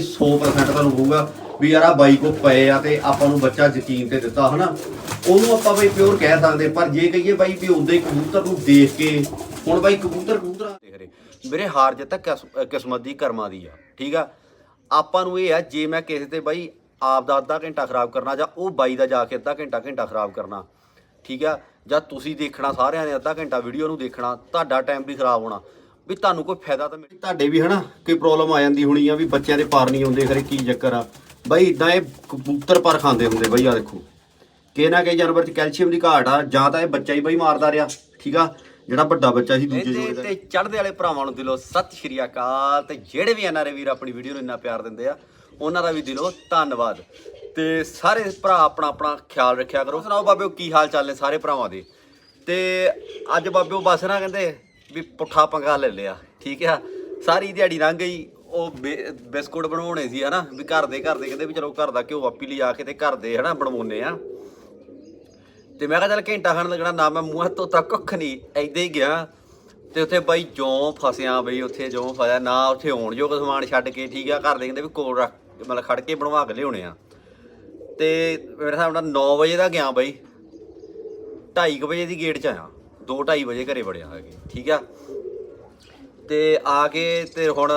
100% ਤੁਹਾਨੂੰ ਹੋਊਗਾ ਵੀ ਯਾਰ ਆ ਬਾਈ ਕੋ ਪਏ ਆ ਤੇ ਆਪਾਂ ਨੂੰ ਬੱਚਾ ਯਕੀਨ ਤੇ ਦਿੱਤਾ, ਹਨਾ? ਉਹਨੂੰ ਆਪਾਂ ਬਈ ਪਿਓਰ ਕਹਿ ਸਕਦੇ, ਪਰ ਜੇ ਕਹੀਏ ਬਾਈ ਵੀ ਉਦਾਂ ਹੀ ਕਬੂਤਰ ਨੂੰ ਦੇਖ ਕੇ, ਹੁਣ ਬਾਈ ਕਬੂਤਰ ਕਬੂਤਰਾਂ ਦੇਖ ਰਹੇ। ਵੀਰੇ, ਹਾਰ ਜਿੱਤ ਤਾਂ ਕਿਸਮਤ ਦੀ ਕਰਮਾਂ ਦੀ ਆ, ਠੀਕ ਆ? ਆਪਾਂ ਨੂੰ ਇਹ ਆ, ਜੇ ਮੈਂ ਕਿਸੇ ਤੇ ਬਾਈ ਆਪ ਦਾ ਅੱਧਾ ਘੰਟਾ ਖਰਾਬ ਕਰਨਾ ਜਾਂ ਉਹ ਬਾਈ ਦਾ ਜਾ ਕੇ ਅੱਧਾ ਘੰਟਾ ਘੰਟਾ ਖਰਾਬ ਕਰਨਾ, ਠੀਕ ਆ? ਜਾਂ ਤੁਸੀਂ ਦੇਖਣਾ ਸਾਰਿਆਂ ਨੇ ਅੱਧਾ ਘੰਟਾ, ਵੀਡੀਓ ਨੂੰ ਦੇਖਣਾ, ਤੁਹਾਡਾ ਟਾਈਮ ਵੀ ਖਰਾਬ ਹੋਣਾ। ਵੀ ਤੁਹਾਨੂੰ ਕੋਈ ਫਾਇਦਾ ਤਾਂ ਮਿਲੇ ਤੁਹਾਡੇ ਵੀ ਹਨਾ ਕੋਈ ਪ੍ਰੋਬਲਮ ਆ ਜਾਂਦੀ ਹੋਣੀ ਆ ਵੀ ਬੱਚਿਆਂ ਦੇ ਪਰ ਨਹੀਂ ਆਉਂਦੇ ਖਰੇ ਕੀ ਚੱਕਰ ਆ? ਬਾਈ ਇਦਾਂ ਇਹ ਕਬੂਤਰ ਪਰ ਖਾਂਦੇ ਹੁੰਦੇ ਬਾਈ ਆ ਦੇਖੋ। ਕਿ ਨਾ ਕਿ ਜਾਨਵਰ ਚ ਕੈਲਸ਼ੀਅਮ ਦੀ ਘਾਟ ਆ ਜਾਂ ਤਾਂ ਇਹ ਬੱਚਾ ਹੀ ਬਾਈ ਮਾਰਦਾ ਰਿਹਾ ਠੀਕ ਆ? ਜਿਹੜਾ ਵੱਡਾ ਬੱਚਾ ਸੀ ਦੂਜੇ ਜੋੜੇ ਦਾ। ਤੇ ਚੜ੍ਹਦੇ ਵਾਲੇ ਭਰਾਵਾਂ ਨੂੰ ਦਿਲੋਂ ਸਤਿ ਸ਼੍ਰੀ ਅਕਾਲ। ਤੇ ਜਿਹੜੇ ਵੀ ਐਨਆਰਏ ਵੀਰ ਆਪਣੀ ਵੀਡੀਓ ਨੂੰ ਇੰਨਾ ਪਿਆਰ ਦਿੰਦੇ ਆ ਉਹਨਾਂ ਦਾ ਵੀ ਦਿਲੋਂ ਧੰਨਵਾਦ। ਤੇ ਸਾਰੇ ਭਰਾ ਆਪਣਾ ਆਪਣਾ ਖਿਆਲ ਰੱਖਿਆ ਕਰੋ। ਸੁਣਾਓ ਬਾਬਿਓ ਕੀ ਹਾਲ ਚਾਲ ਨੇ ਸਾਰੇ ਭਰਾਵਾਂ ਦੇ? ਤੇ ਅੱਜ ਬਾਬਿਓ ਬਸ ਨਾ ਕਹਿੰਦੇ ਵੀ ਪੁੱਠਾ ਪੰਗਾ ਲੈ ਲਿਆ, ਠੀਕ ਆ? ਸਾਰੀ ਦਿਹਾੜੀ ਲੰਘ ਗਈ, ਉਹ ਬੇ- ਬਿਸਕੁਟ ਬਣਾਉਣੇ ਸੀ, ਹਨਾ? ਵੀ ਘਰ ਦੇ ਘਰ ਦੇ, ਕਹਿੰਦੇ ਵੀ ਚਲੋ ਘਰ ਦਾ ਘਿਓ ਆਪੀ ਲਿਆ ਕੇ ਤੇ ਘਰ ਦੇ, ਹਨਾ ਬਣਵਾਉਨੇ ਆ। ਤੇ ਮੈਂ ਕਿਹਾ ਚੱਲ ਘੰਟਾ ਖਾਣ ਲੱਗਣਾ, ਨਾ ਮੈਂ ਮੂੰਹ ਤੋਂ ਤੱਕ ਕੱਖ ਨਹੀਂ ਐਦਾਂ ਹੀ ਗਿਆ। ਤੇ ਉੱਥੇ ਬਾਈ ਜੋਂ ਫਸਿਆ ਬਈ, ਉੱਥੇ ਜੋਂ ਫਸਿਆ, ਨਾ ਉੱਥੇ ਆਉਣ ਜੋ ਸਮਾਨ ਛੱਡ ਕੇ, ਠੀਕ ਆ? ਘਰ ਦੇ ਕਹਿੰਦੇ ਵੀ ਕੋਲ ਰੱਖ, ਮਤਲਬ ਖੜ ਕੇ ਬਣਵਾ ਕੇ ਲਿਆਉਣੇ ਆ। ਤੇ ਮੇਰੇ ਹਿਸਾਬ ਨਾਲ 9 ਵਜੇ ਦਾ ਗਿਆ ਬਾਈ 2:30 ਵਜੇ ਦੀ ਗੇਟ 'ਚ ਆਇਆ। 2:30 ਵਜੇ ਘਰੇ ਵੜਿਆ ਹੈਗੇ ਠੀਕ ਆ? ਤੇ ਆ ਕੇ ਤੇ ਹੁਣ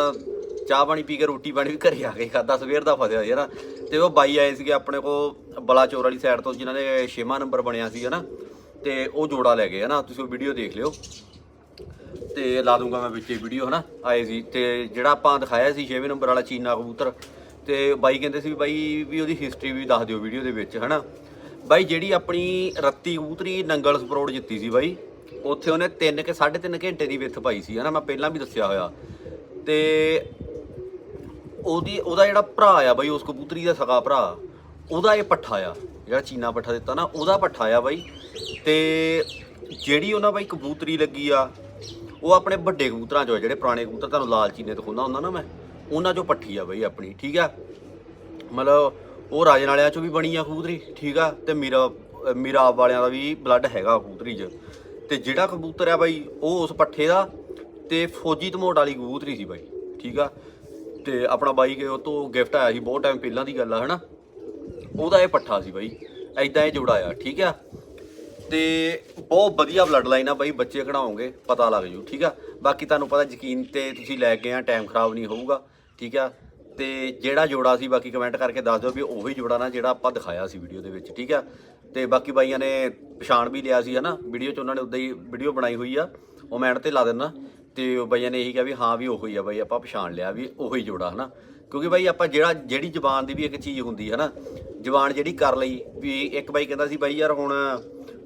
ਚਾਹ ਪਾਣੀ ਪੀ ਕੇ ਰੋਟੀ ਪਾਣੀ ਵੀ ਘਰੇ ਆ ਕੇ ਖਾਦਾ ਸਵੇਰ ਦਾ ਫਸਿਆ ਯਾਰ। ਨਾ ਤੇ ਉਹ ਬਾਈ ਆਏ ਸੀਗੇ ਆਪਣੇ ਕੋ ਬਲਾਚੌਰ ਵਾਲੀ ਸਾਈਡ ਤੋਂ, ਜਿਨ੍ਹਾਂ ਨੇ ਛੇਵਾਂ ਨੰਬਰ ਬਣਿਆ ਸੀ, ਹਨਾ? ਤੇ ਉਹ ਜੋੜਾ ਲੈ ਗਏ, ਹਨਾ? ਤੁਸੀਂ ਉਹ ਵੀਡੀਓ ਦੇਖ ਲਿਓ। ਤੇ ਲਾ ਦੂੰਗਾ ਮੈਂ ਵਿੱਚੇ ਵੀਡੀਓ ਹਨਾ? ਆਏ ਸੀ। ਤੇ ਜਿਹੜਾ ਆਪਾਂ ਦਿਖਾਇਆ ਸੀ 6ਵੇਂ ਨੰਬਰ ਵਾਲਾ ਚੀਨਾ ਕਬੂਤਰ, ਤੇ ਬਾਈ ਕਹਿੰਦੇ ਸੀ ਵੀ ਬਾਈ ਵੀ ਉਹਦੀ ਹਿਸਟਰੀ ਵੀ ਦੱਸ ਦਿਓ ਵੀਡੀਓ ਦੇ ਵਿੱਚ, ਹਨਾ? ਬਾਈ ਜਿਹੜੀ ਆਪਣੀ ਰੱਤੀ ਕਬੂਤਰੀ ਨੰਗਲ ਸਪਰੋਡ ਜਿੱਤੀ ਸੀ ਬਾਈ ਉੱਥੇ ਉਹਨੇ 3 ਕੇ 3.5 ਘੰਟੇ ਦੀ ਵਿੱਥ ਪਾਈ ਸੀ, ਹਨਾ, ਮੈਂ ਪਹਿਲਾਂ ਵੀ ਦੱਸਿਆ ਹੋਇਆ। ਤੇ ਉਹਦੀ, ਉਹਦਾ ਜਿਹੜਾ ਭਰਾ ਆ ਬਾਈ, ਉਸ ਕਬੂਤਰੀ ਦਾ ਸਗਾ ਭਰਾ, ਉਹਦਾ ਇਹ ਪੱਠਾ ਆ, ਜਿਹੜਾ ਚੀਨਾ ਪੱਠਾ ਦਿੱਤਾ ਨਾ, ਉਹਦਾ ਪੱਠਾ ਆ ਬਾਈ। ਤੇ ਜਿਹੜੀ ਉਹਨਾਂ ਬਾਈ ਕਬੂਤਰੀ ਲੱਗੀ ਆ, ਉਹ ਆਪਣੇ ਵੱਡੇ ਕਬੂਤਰਾਂ ਚੋਂ ਆ, ਜਿਹੜੇ ਪੁਰਾਣੇ ਕਬੂਤਰ, ਤੁਹਾਨੂੰ ਲਾਲ ਚੀਨੇ ਦਿਖਾਉਂਦਾ ਹੁੰਦਾ ਨਾ ਮੈਂ, ਉਹਨਾਂ ਚੋਂ ਪੱਠੀ ਆ ਬਾਈ ਆਪਣੀ, ਠੀਕ ਆ? ਮਤਲਬ ਉਹ ਰਾਜਨ ਵਾਲਿਆਂ ਚੋਂ ਵੀ ਬਣੀ ਆ ਕਬੂਤਰੀ, ਠੀਕ ਆ? ਤੇ ਮੀਰਾ ਮੀਰਾ ਵਾਲਿਆਂ ਦਾ ਵੀ ਬਲੱਡ ਹੈਗਾ ਕਬੂਤਰੀ 'ਚ। ਤੇ ਜਿਹੜਾ ਕਬੂਤਰ ਆ ਬਾਈ, ਉਹ ਉਸ ਪੱਠੇ ਦਾ ਤੇ ਫੌਜੀ ਧਮੋਟ ਵਾਲੀ ਕਬੂਤਰੀ ਸੀ ਬਾਈ, ਠੀਕ ਆ? ਤੇ ਆਪਣਾ ਬਾਈ ਕੇ ਉਹ ਤੋਂ ਗਿਫਟ ਆਇਆ ਸੀ, ਬਹੁਤ ਟਾਈਮ ਪਹਿਲਾਂ ਦੀ ਗੱਲ ਆ, ਹਨਾ? ਉਹਦਾ ਇਹ ਪੱਠਾ ਸੀ ਬਾਈ ਐਦਾਂ ਇਹ ਜੋੜਾ ਆ, ਠੀਕ ਆ? ਤੇ ਬਹੁਤ ਵਧੀਆ ਬਲੱਡ ਲਾਈਨ ਆ ਬਾਈ, ਬੱਚੇ ਕਢਾਓਗੇ, ਪਤਾ ਲੱਗ ਜੂ, ਠੀਕ ਆ? ਬਾਕੀ ਤੁਹਾਨੂੰ ਪਤਾ ਯਕੀਨ ਤੇ ਤੁਸੀਂ ਲੈ ਕੇ ਆ ਟਾਈਮ ਖਰਾਬ ਨਹੀਂ ਹੋਊਗਾ, ਠੀਕ ਆ? ਤੇ ਜਿਹੜਾ ਜੋੜਾ ਸੀ, ਬਾਕੀ ਕਮੈਂਟ ਕਰਕੇ ਦੱਸ ਦਿਓ ਵੀ ਉਹੀ ਜੋੜਾ ਨਾ ਜਿਹੜਾ ਆਪਾਂ ਦਿਖਾਇਆ ਸੀ ਵੀਡੀਓ ਦੇ ਵਿੱਚ, ਠੀਕ ਆ? ਤੇ ਬਾਕੀ ਬਾਈਆਂ ਨੇ ਪਛਾਣ ਵੀ ਲਿਆ ਸੀ, ਹਨਾ? ਵੀਡੀਓ 'ਚ ਉਹਨਾਂ ਨੇ ਉਦਾਂ ਹੀ ਵੀਡੀਓ ਬਣਾਈ ਹੋਈ ਆ, ਉਹ ਮੈਂ ਤੇ ਲਾ ਦਿੰਦਾ। ਤੇ ਉਹ ਬਾਈਆਂ ਨੇ ਇਹੀ ਕਿਹਾ ਵੀ ਹਾਂ ਵੀ ਉਹੀ ਆ ਬਾਈ, ਆਪਾਂ ਪਛਾਣ ਲਿਆ ਵੀ ਉਹੀ ਜੋੜਾ, ਹਨਾ? ਕਿਉਂਕਿ ਬਾਈ ਆਪਾਂ ਜਿਹੜਾ, ਜਿਹੜੀ ਜ਼ਬਾਨ ਦੀ ਵੀ ਇੱਕ ਚੀਜ਼ ਹੁੰਦੀ ਹੈ ਨਾ ਜ਼ਬਾਨ ਜਿਹੜੀ ਕਰ ਲਈ, ਵੀ ਇੱਕ ਬਾਈ ਕਹਿੰਦਾ ਸੀ, ਬਾਈ ਯਾਰ ਹੁਣ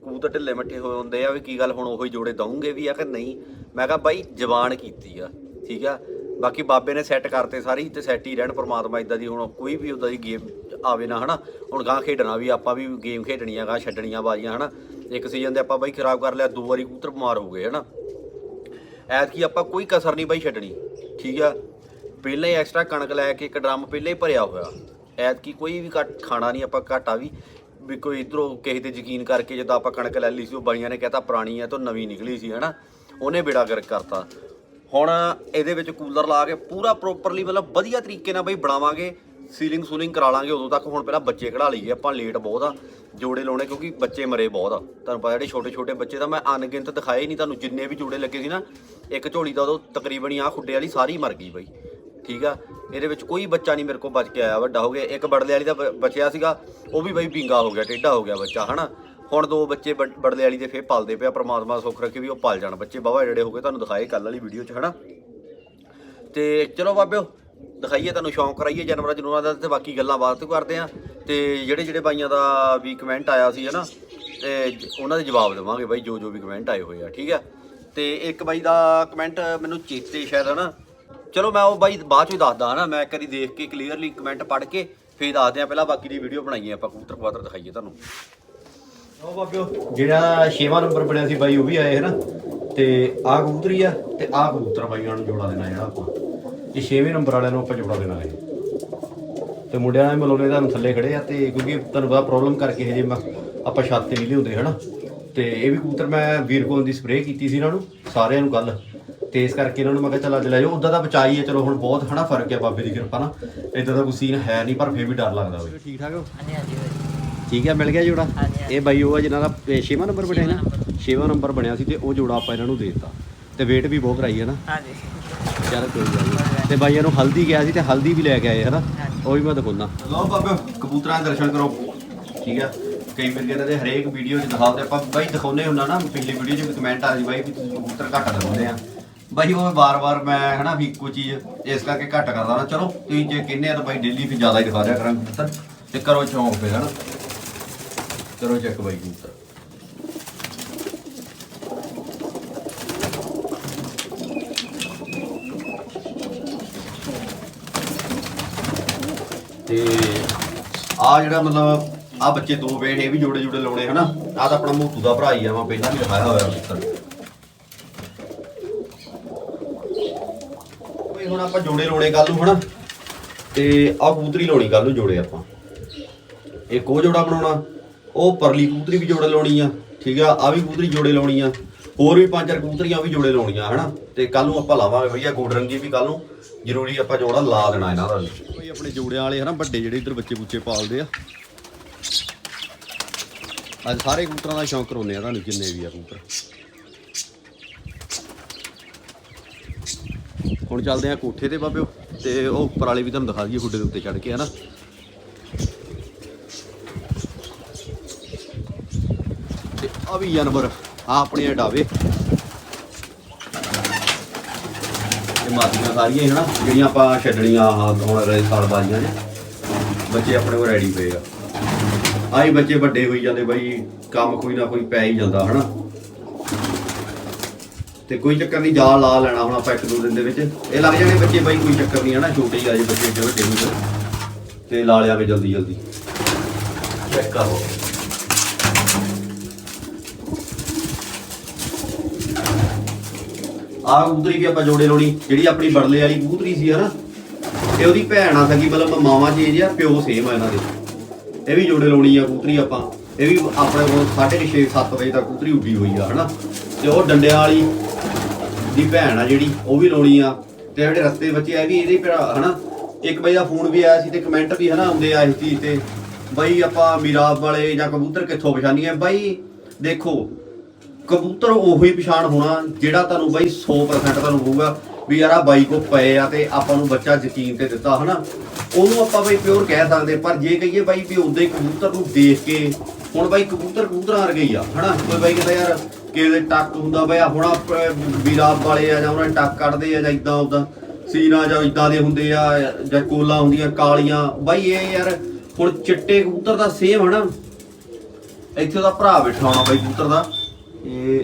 ਕਬੂਤਰ ਢਿੱਲੇ ਮੱਠੇ ਹੋਏ ਹੁੰਦੇ ਆ, ਵੀ ਕੀ ਗੱਲ ਹੁਣ ਉਹੀ ਜੋੜੇ ਦਊਂਗੇ ਵੀ ਆ ਕਿ ਨਹੀਂ? ਮੈਂ ਕਿਹਾ ਬਾਈ ਜ਼ਬਾਨ ਕੀਤੀ ਆ, ਠੀਕ ਆ? ਬਾਕੀ ਬਾਬੇ ਨੇ ਸੈੱਟ ਕਰਤੇ ਸਾਰੀ ਤੇ ਸੈੱਟ ਹੀ ਰਹਿਣ, ਪ੍ਰਮਾਤਮਾ ਇਦਾਂ ਦੀ ਹੁਣ ਕੋਈ ਵੀ ਉਦਾਂ ਦੀ ਗੇਮ ਆਵੇ ਨਾ, ਹਨਾ? ਹੁਣ ਗਾਂ ਖੇਡਣਾ ਵੀ, ਆਪਾਂ ਵੀ ਗੇਮ ਖੇਡਣੀ ਆ ਗਾਂ ਛੱਡਣੀਆਂ ਬਾਜ਼ੀਆਂ, ਹਨਾ? ਇੱਕ ਸੀਜ਼ਨ ਦੇ ਆਪਾਂ ਬਾਈ ਖਰਾਬ ਕਰ ਲਿਆ, ਦੋ ਵਾਰੀ ਕਬੂਤਰ ਬਿਮਾਰ ਹੋ ਗਏ, ਹਨਾ? ਐਤਕੀ ਆਪਾਂ ਕੋਈ ਕਸਰ ਨਹੀਂ ਬਾਈ ਛੱਡਣੀ, ਠੀਕ ਆ? ਪਹਿਲਾਂ ਹੀ ਐਕਸਟਰਾ ਕਣਕ ਲੈ ਕੇ ਇੱਕ ਡਰਮ ਪਹਿਲਾਂ ਹੀ ਭਰਿਆ ਹੋਇਆ। ਐਤਕੀ ਕੋਈ ਵੀ ਘੱਟ ਖਾਣਾ ਨਹੀਂ ਆਪਾਂ ਘਾਟਾ ਵੀ ਵੀ ਕੋਈ ਇਧਰੋਂ ਕਿਸੇ ਤੇ ਯਕੀਨ ਕਰਕੇ ਜਦੋਂ ਆਪਾਂ ਕਣਕ ਲੈ ਲਈ ਸੀ, ਉਹ ਬਾਈਆਂ ਨੇ ਕਹਿਤਾ ਪੁਰਾਣੀ ਹੈ ਤਾਂ ਨਵੀਂ ਨਿਕਲੀ ਸੀ, ਹਨਾ? ਉਹਨੇ ਬੇੜਾ ਗਰਕ ਕਰਤਾ। ਹੁਣ ਇਹਦੇ ਵਿੱਚ ਕੂਲਰ ਲਾ ਕੇ ਪੂਰਾ ਪ੍ਰੋਪਰਲੀ ਮਤਲਬ ਵਧੀਆ ਤਰੀਕੇ ਨਾਲ ਬਈ ਬਣਾਵਾਂਗੇ ਸੀਲਿੰਗ ਸੂਲਿੰਗ ਕਰਾ ਲਾਂਗੇ ਉਦੋਂ ਤੱਕ। ਹੁਣ ਪਹਿਲਾਂ ਬੱਚੇ ਕਢਾ ਲਈਏ, ਆਪਾਂ ਲੇਟ ਬਹੁਤ ਆ, ਜੋੜੇ ਲਾਉਣੇ ਕਿਉਂਕਿ ਬੱਚੇ ਮਰੇ ਬਹੁਤ ਆ। ਤੁਹਾਨੂੰ ਪਤਾ ਜਿਹੜੇ ਛੋਟੇ ਛੋਟੇ ਬੱਚੇ ਤਾਂ ਮੈਂ ਅਣਗਿਣਤ ਦਿਖਾਏ ਨਹੀਂ, ਤੁਹਾਨੂੰ ਜਿੰਨੇ ਵੀ ਜੋੜੇ ਲੱਗੇ ਸੀ ਨਾ, ਇੱਕ ਝੋਲੀ ਦਾ ਉਦੋਂ ਤਕਰੀਬਨ ਹੀ ਆ ਖੁੱਡੇ ਵਾਲੀ ਸਾਰੀ ਮਰ ਗਈ ਬਈ। ਠੀਕ ਆ? ਇਹਦੇ ਵਿੱਚ ਕੋਈ ਬੱਚਾ ਨਹੀਂ ਮੇਰੇ ਕੋਲ ਬਚ ਕੇ ਆਇਆ, ਵੱਡਾ ਹੋ ਗਿਆ। ਇੱਕ ਬੜਲੇ ਵਾਲੀ ਦਾ ਬਚਿਆ ਸੀਗਾ, ਉਹ ਵੀ ਬਈ ਪਿੰਗਾ ਹੋ ਗਿਆ, ਟੇਢਾ ਹੋ ਗਿਆ ਬੱਚਾ, ਹਨਾ? ਹੁਣ ਦੋ ਬੱਚੇ ਬੜ- ਬੜਲੇ ਵਾਲੀ ਦੇ ਫੇਰ ਪਲਦੇ ਪਿਆ, ਪ੍ਰਮਾਤਮਾ ਸੁੱਖ ਰੱਖੇ ਵੀ ਉਹ ਪਲ ਜਾਣ ਬੱਚੇ। ਬਾਵਾ ਜਿਹੜੇ ਹੋ ਗਏ ਤੁਹਾਨੂੰ ਦਿਖਾਏ ਕੱਲ ਵਾਲੀ ਵੀਡੀਓ 'ਚ, ਹਨਾ? ਤੇ ਚਲੋ ਬਾਬਿਓ, ਦਿਖਾਈਏ ਤੁਹਾਨੂੰ, ਸ਼ੌਂਕ ਕਰਾਈਏ ਜਾਨਵਰਾਂ ਜਨੂਰਾਂ ਦਾ ਤੇ ਬਾਕੀ ਗੱਲਾਂ ਬਾਤ ਕਰਦੇ ਆ। ਤੇ ਜਿਹੜੇ ਜਿਹੜੇ ਬਾਈਆਂ ਦਾ ਵੀ ਕਮੈਂਟ ਆਇਆ ਸੀ, ਹਨਾ, ਤੇ ਜ- ਉਹਨਾਂ ਦੇ ਜਵਾਬ ਦੇਵਾਂਗੇ ਬਾਈ, ਜੋ ਜੋ ਵੀ ਕਮੈਂਟ ਆਏ ਹੋਏ ਆ, ਠੀਕ ਆ? ਤੇ ਇੱਕ ਬਾਈ ਦਾ ਕਮੈਂਟ ਮੈਨੂੰ ਚੇਤੇ ਸ਼ਾਇਦ, ਹਨਾ? ਚਲੋ ਮੈਂ ਉਹ ਬਾਈ ਬਾਅਦ ਚ ਹੀ ਦੱਸਦਾ, ਹਨਾ? ਮੈਂ ਇੱਕ ਵਾਰੀ ਦੇਖ ਕੇ ਕਲੀਅਰਲੀ ਕਮੈਂਟ ਪੜ੍ਹ ਕੇ ਫੇਰ ਦੱਸਦੇ ਆ, ਪਹਿਲਾਂ ਬਾਕੀ ਦੀ ਵੀਡੀਓ ਬਣਾਈਏ ਆਪਾਂ ਕਬੂਤਰ ਕਬੂਤਰ ਦਿਖਾਈਏ ਤੁਹਾਨੂੰ। ਬਾਬਿਓ। ਜਿਹੜਾ 6ਵਾਂ ਨੰਬਰ ਬਣਿਆ ਸੀ ਬਾਈ ਉਹ ਵੀ ਆਏ ਹਨਾ। ਤੇ ਆਹ ਕਬੂਤਰੀ ਆ ਤੇ ਆਹ ਕਬੂਤਰ ਬਾਈਆਂ ਨੂੰ ਜੋੜਾ ਦੇਣਾ ਜਿਹੜਾ ਆਪਾਂ। ਇਹ 6ਵੇਂ ਨੰਬਰ ਵਾਲਿਆਂ ਨੂੰ ਆਪਾਂ ਜੋੜਾ ਦੇਣਾ ਹੈ ਤੇ ਮੁੰਡਿਆਂ ਨੇ ਮਲੋਨੇ ਤੁਹਾਨੂੰ ਥੱਲੇ ਖੜੇ ਆ ਤੇ ਕਿਉਂਕਿ ਤੁਹਾਨੂੰ ਪਤਾ ਪ੍ਰੋਬਲਮ ਕਰਕੇ ਹਜੇ ਮੈਂ ਆਪਾਂ ਛੱਤ ਤੇ ਨਹੀਂ ਲਿਆਉਂਦੇ ਹਨਾ। ਤੇ ਇਹ ਵੀ ਕਬੂਤਰ ਮੈਂ ਵੀਰਕੋਨ ਦੀ ਸਪਰੇਅ ਕੀਤੀ ਸੀ ਇਹਨਾਂ ਨੂੰ ਸਾਰਿਆਂ ਨੂੰ ਕੱਲ ਤੇ ਇਸ ਕਰਕੇ ਇਹਨਾਂ ਨੂੰ ਮੈਂ ਕਿਹਾ ਚੱਲ ਅੱਜ ਲੈ ਜਾਓ। ਉਦਾਂ ਦਾ ਬਚਾਈ ਹੈ ਚਲੋ ਹੁਣ ਬਹੁਤ ਹਨਾ ਫ਼ਰਕ ਹੈ ਬਾਬੇ ਦੀ ਕਿਰਪਾ ਨਾਲ। ਇਦਾਂ ਦਾ ਕੋਈ ਸੀਨ ਹੈ ਨਹੀਂ ਪਰ ਫੇਰ ਵੀ ਡਰ ਲੱਗਦਾ ਬਈ। ਠੀਕ ਠਾਕ ਹੋ? ਹਾਂਜੀ ਹਾਂਜੀ ਠੀਕ ਹੈ ਮਿਲ ਗਿਆ ਜੋੜਾ। ਇਹ ਬਾਈ ਉਹ ਆ ਜਿਨ੍ਹਾਂ ਦਾ 6ਵਾਂ ਨੰਬਰ ਬਣਿਆ ਨਾ? ਛੇਵਾਂ number। 6ਵਾਂ ਨੰਬਰ ਬਣਿਆ ਸੀ ਤੇ ਉਹ ਜੋੜਾ ਆਪਾਂ ਇਹਨਾਂ ਨੂੰ ਦੇ ਦਿੱਤਾ। ਤੇ weight ਵੀ ਬਹੁਤ ਕਰਾਈ ਹੈ ਨਾ? ਹਾਂਜੀ। ਚੱਲ ਕੋਈ ਗੱਲ ਨਹੀਂ ਤੇ ਬਾਈਆਂ ਨੂੰ ਹਲਦੀ ਗਿਆ ਸੀ ਤੇ ਹਲਦੀ ਵੀ ਲੈ ਕੇ ਆਏ ਹਨਾ। ਉਹ ਵੀ ਮੈਂ ਦਿਖਾਉਣਾ ਲੋ ਬਾਬੇ ਕਬੂਤਰਾਂ ਦੇ ਦਰਸ਼ਨ ਕਰੋ। ਠੀਕ ਹੈ ਕਈ ਵਾਰ ਕਹਿੰਦੇ ਨੇ ਹਰੇਕ ਵੀਡੀਓ 'ਚ ਦਿਖਾਉਂਦੇ ਆਪਾਂ। ਬਾਈ ਦਿਖਾਉਨੇ ਹੁੰਨਾ ਨਾ ਪਿਛਲੀ ਵੀਡੀਓ 'ਚ ਵੀ ਕਮੈਂਟ ਆ ਜੀ ਬਾਈ ਵੀ ਤੁਸੀਂ ਕਬੂਤਰ ਘੱਟ ਦਿਖਾਉਂਦੇ ਆ। ਬਾਈ ਉਹ ਵਾਰ-ਵਾਰ ਮੈਂ ਹਨਾ ਵੀ ਇੱਕੋ ਚੀਜ਼ ਇਸ ਕਰਕੇ ਘੱਟ ਕਰਦਾ ਨਾ। ਚਲੋ ਤੁਸੀਂ ਜੇ ਕਹਿੰਦੇ ਆ ਤਾਂ ਬਾਈ ਡੇਲੀ ਫਿਰ ਜ਼ਿਆਦਾ ਹੀ ਦਿਖਾ ਦਿਆ ਕਰਾਂਗੇ ਕਬੂਤਰ। ਤੇ ਕਰੋ ਚੌਂਕ ਫੇਰ ਹਨਾ? ਕਰੋ ਚੈੱਕ ਬਾਈ ਕਬੂਤਰ ਤੇ ਆ ਜਿਹੜਾ ਮਤਲਬ ਆ ਬੱਚੇ ਦੋ ਵੇਟ ਇਹ ਵੀ ਜੋੜੇ ਜੋੜੇ ਲਾਉਣੇ, ਹਨਾ? ਆ ਤਾਂ ਆਪਣਾ ਮੋਤੂ ਦਾ ਭਰਾ ਹੀ ਆ, ਮੈਂ ਪਹਿਲਾਂ ਵੀ ਦਿਖਾਇਆ ਹੋਇਆ ਮਿੱਤਰ। ਕੋਈ ਹੁਣ ਆਪਾਂ ਜੋੜੇ ਲਾਉਣੇ ਕੱਲ ਨੂੰ, ਹਨਾ? ਤੇ ਆ ਕਬੂਤਰੀ ਲਾਉਣੀ ਕੱਲ ਨੂੰ ਜੋੜੇ ਆਪਾਂ। ਇਹ ਕੋ ਜੋੜਾ ਬਣਾਉਣਾ। ਉਹ ਪਰਲੀ ਕਬੂਤਰੀ ਵੀ ਜੋੜੇ ਲਾਉਣੀ ਆ, ਠੀਕ ਆ ਆ ਵੀ ਕਬੂਤਰੀ ਜੋੜੇ ਲਾਉਣੀ ਆ, ਹੋਰ ਵੀ ਪੰਜ ਚਾਰ ਕਬੂਤਰੀਆਂ ਵੀ ਜੋੜੇ ਲਾਉਣੀਆਂ, ਹਨਾ? ਤੇ ਕੱਲ ਨੂੰ ਆਪਾਂ ਲਾਵਾਂਗੇ ਭਈਆ ਗੋਡ ਰੰਗੀ ਵੀ ਕੱਲ ਨੂੰ, ਜ਼ਰੂਰੀ ਆਪਾਂ ਜੋੜਾ ਲਾ ਦੇਣਾ ਇਹਨਾਂ ਦਾ ਵੀ। ਆਪਣੇ ਜੋੜਿਆਂ ਵਾਲੇ, ਹਨਾ, ਵੱਡੇ ਜਿਹੜੇ ਇੱਧਰ ਬੱਚੇ ਬੁੱਚੇ ਪਾਲਦੇ ਆ। ਅੱਜ ਸਾਰੇ ਕਬੂਤਰਾਂ ਦਾ ਸ਼ੌਂਕ ਕਰਾਉਂਦੇ ਆ ਤੁਹਾਨੂੰ, ਜਿੰਨੇ ਵੀ ਆ ਕਬੂਤਰ। ਹੁਣ ਚੱਲਦੇ ਆ ਕੋਠੇ ਤੇ ਬਾਬਿਓ, ਤੇ ਉਹ ਉੱਪਰ ਵਾਲੇ ਵੀ ਤੁਹਾਨੂੰ ਦਿਖਾ ਦਈਏ ਖੁੱਡੇ ਦੇ ਉੱਤੇ ਚੜ ਕੇ, ਹਨਾ? ਆ ਵੀ ਜਾਨਵਰ, ਆ ਆਪਣੇ ਡਾਵੇ ਇਹ ਮਾਤੀਆਂ ਸਾਰੀਆਂ ਹੀ ਹਨਾ, ਜਿਹੜੀਆਂ ਆਪਾਂ ਛੱਡਣੀਆਂ ਆਹ ਹੁਣ ਰੇ ਸਾਲ ਬਾਜ਼ੀਆਂ ਨੇ। ਬੱਚੇ ਆਪਣੇ ਕੋਲ ਰੈਡੀ ਪਏ ਆ। ਆਈ ਬੱਚੇ ਵੱਡੇ ਹੋਈ ਜਾਂਦੇ ਬਾਈ, ਕੰਮ ਕੋਈ ਨਾ ਕੋਈ ਪੈ ਹੀ ਜਾਂਦਾ ਹਨਾ। ਤੇ ਕੋਈ ਚੱਕਰ ਨਹੀਂ ਜਾਲ ਲਾ ਲੈਣਾ ਹੁਣ ਆਪਾਂ ਇੱਕ ਦੋ ਦਿਨ ਦੇ ਵਿੱਚ। ਇਹ ਲੱਗ ਜਾਣੇ ਬੱਚੇ ਬਾਈ, ਕੋਈ ਚੱਕਰ ਨਹੀਂ ਹਨਾ, ਛੋਟੇ ਹੀ ਆ ਜੇ ਬੱਚੇ ਜਿਹੜੇ ਵੱਡੇ ਹੁੰਦੇ ਤੇ ਲਾ ਲਿਆਵੇ ਜਲਦੀ ਜਲਦੀ ਚੈੱਕ ਕਰੋ ਆਹ ਕਬੂਤਰੀ ਵੀ ਆਪਾਂ ਜੋੜੇ ਲਾਉਣੀ, ਜਿਹੜੀ ਆਪਣੀ ਬੜਲੇ ਵਾਲੀ ਕਬੂਤਰੀ ਸੀ ਹਨਾ ਤੇ ਉਹਦੀ ਭੈਣ ਆ ਸਕੀ ਮਤਲਬ ਮਾਵਾ ਚੇਂਜ ਆ, ਪਿਓ ਸੇਮ ਆ ਇਹਨਾਂ ਦੇ। ਇਹ ਵੀ ਜੋੜੇ ਲਾਉਣੀ ਆ ਕਬੂਤਰੀ ਆਪਾਂ। ਇਹ ਵੀ ਆਪਣੇ ਕੋਲ 6:30 7 ਵਜੇ ਤੱਕ ਕਬੂਤਰੀ ਉੱਡੀ ਹੋਈ ਆ, ਹਨਾ। ਤੇ ਉਹ ਡੰਡਿਆਂ ਵਾਲੀ ਦੀ ਭੈਣ ਆ ਜਿਹੜੀ, ਉਹ ਵੀ ਲਾਉਣੀ ਆ। ਤੇ ਜਿਹੜੇ ਰਸਤੇ ਬੱਚੇ ਆ ਵੀ ਇਹਦੇ ਭਰਾ, ਹਨਾ। ਇੱਕ ਵਜੇ ਦਾ ਫੋਨ ਵੀ ਆਇਆ ਸੀ ਤੇ ਕਮੈਂਟ ਵੀ, ਹਨਾ, ਆਉਂਦੇ ਆ ਇਸ ਚੀਜ਼ ਤੇ। ਬਈ ਆਪਾਂ ਮੀਰਾਬ ਵਾਲੇ ਜਾਂ ਕਬੂਤਰ ਕਿੱਥੋਂ ਪਛਾਣੀਏ? ਬਾਈ ਦੇਖੋ ਕਬੂਤਰ ਉਹੀ ਪਛਾਣ ਹੋਣਾ ਜਿਹੜਾ ਤੁਹਾਨੂੰ ਬਾਈ 100% ਤੁਹਾਨੂੰ ਹੋਊਗਾ ਵੀ ਯਾਰ ਆ ਬਾਈ ਕੋ ਪਏ ਆ ਤੇ ਆਪਾਂ ਨੂੰ ਬੱਚਾ ਯਕੀਨ ਤੇ ਦਿੱਤਾ, ਹਨਾ? ਉਹਨੂੰ ਆਪਾਂ ਬਈ ਪਿਓਰ ਕਹਿ ਸਕਦੇ ਪਰ ਜੇ ਕਹੀਏ ਬਾਈ ਵੀ ਉਦਾਂ ਹੀ ਕਬੂਤਰ ਨੂੰ ਦੇਖ ਕੇ, ਹੁਣ ਬਾਈ ਕਬੂਤਰ ਕਬੂਤਰਾਂ ਵਰਗੇ ਹੀ ਆ, ਹਨਾ? ਕੋਈ ਬਾਈ ਕਹਿੰਦਾ ਯਾਰ ਕਿਹਦੇ ਟੱਕ ਹੁੰਦਾ ਬਈ ਹੁਣ ਆਪਾਂ ਵੀਰਾਬ ਵਾਲੇ ਆ ਜਾਂ ਉਹਨਾਂ ਨੇ ਟੱਕ ਕੱਢਦੇ ਆ ਜਾਂ ਇਦਾਂ ਉਦਾਂ, ਸੀਨਾ ਜਾਂ ਇਦਾਂ ਦੇ ਹੁੰਦੇ ਆ, ਜਾਂ ਕੋਲਾਂ ਹੁੰਦੀਆਂ ਕਾਲੀਆਂ, ਬਾਈ ਇਹ ਯਾਰ ਹੁਣ ਚਿੱਟੇ ਕਬੂਤਰ ਦਾ ਸੇਮ ਹਨਾ? ਇੱਥੇ ਉਹਦਾ ਭਰਾ ਬੈਠਾ ਬਾਈ ਕਬੂਤਰ ਦਾ। ਇਹ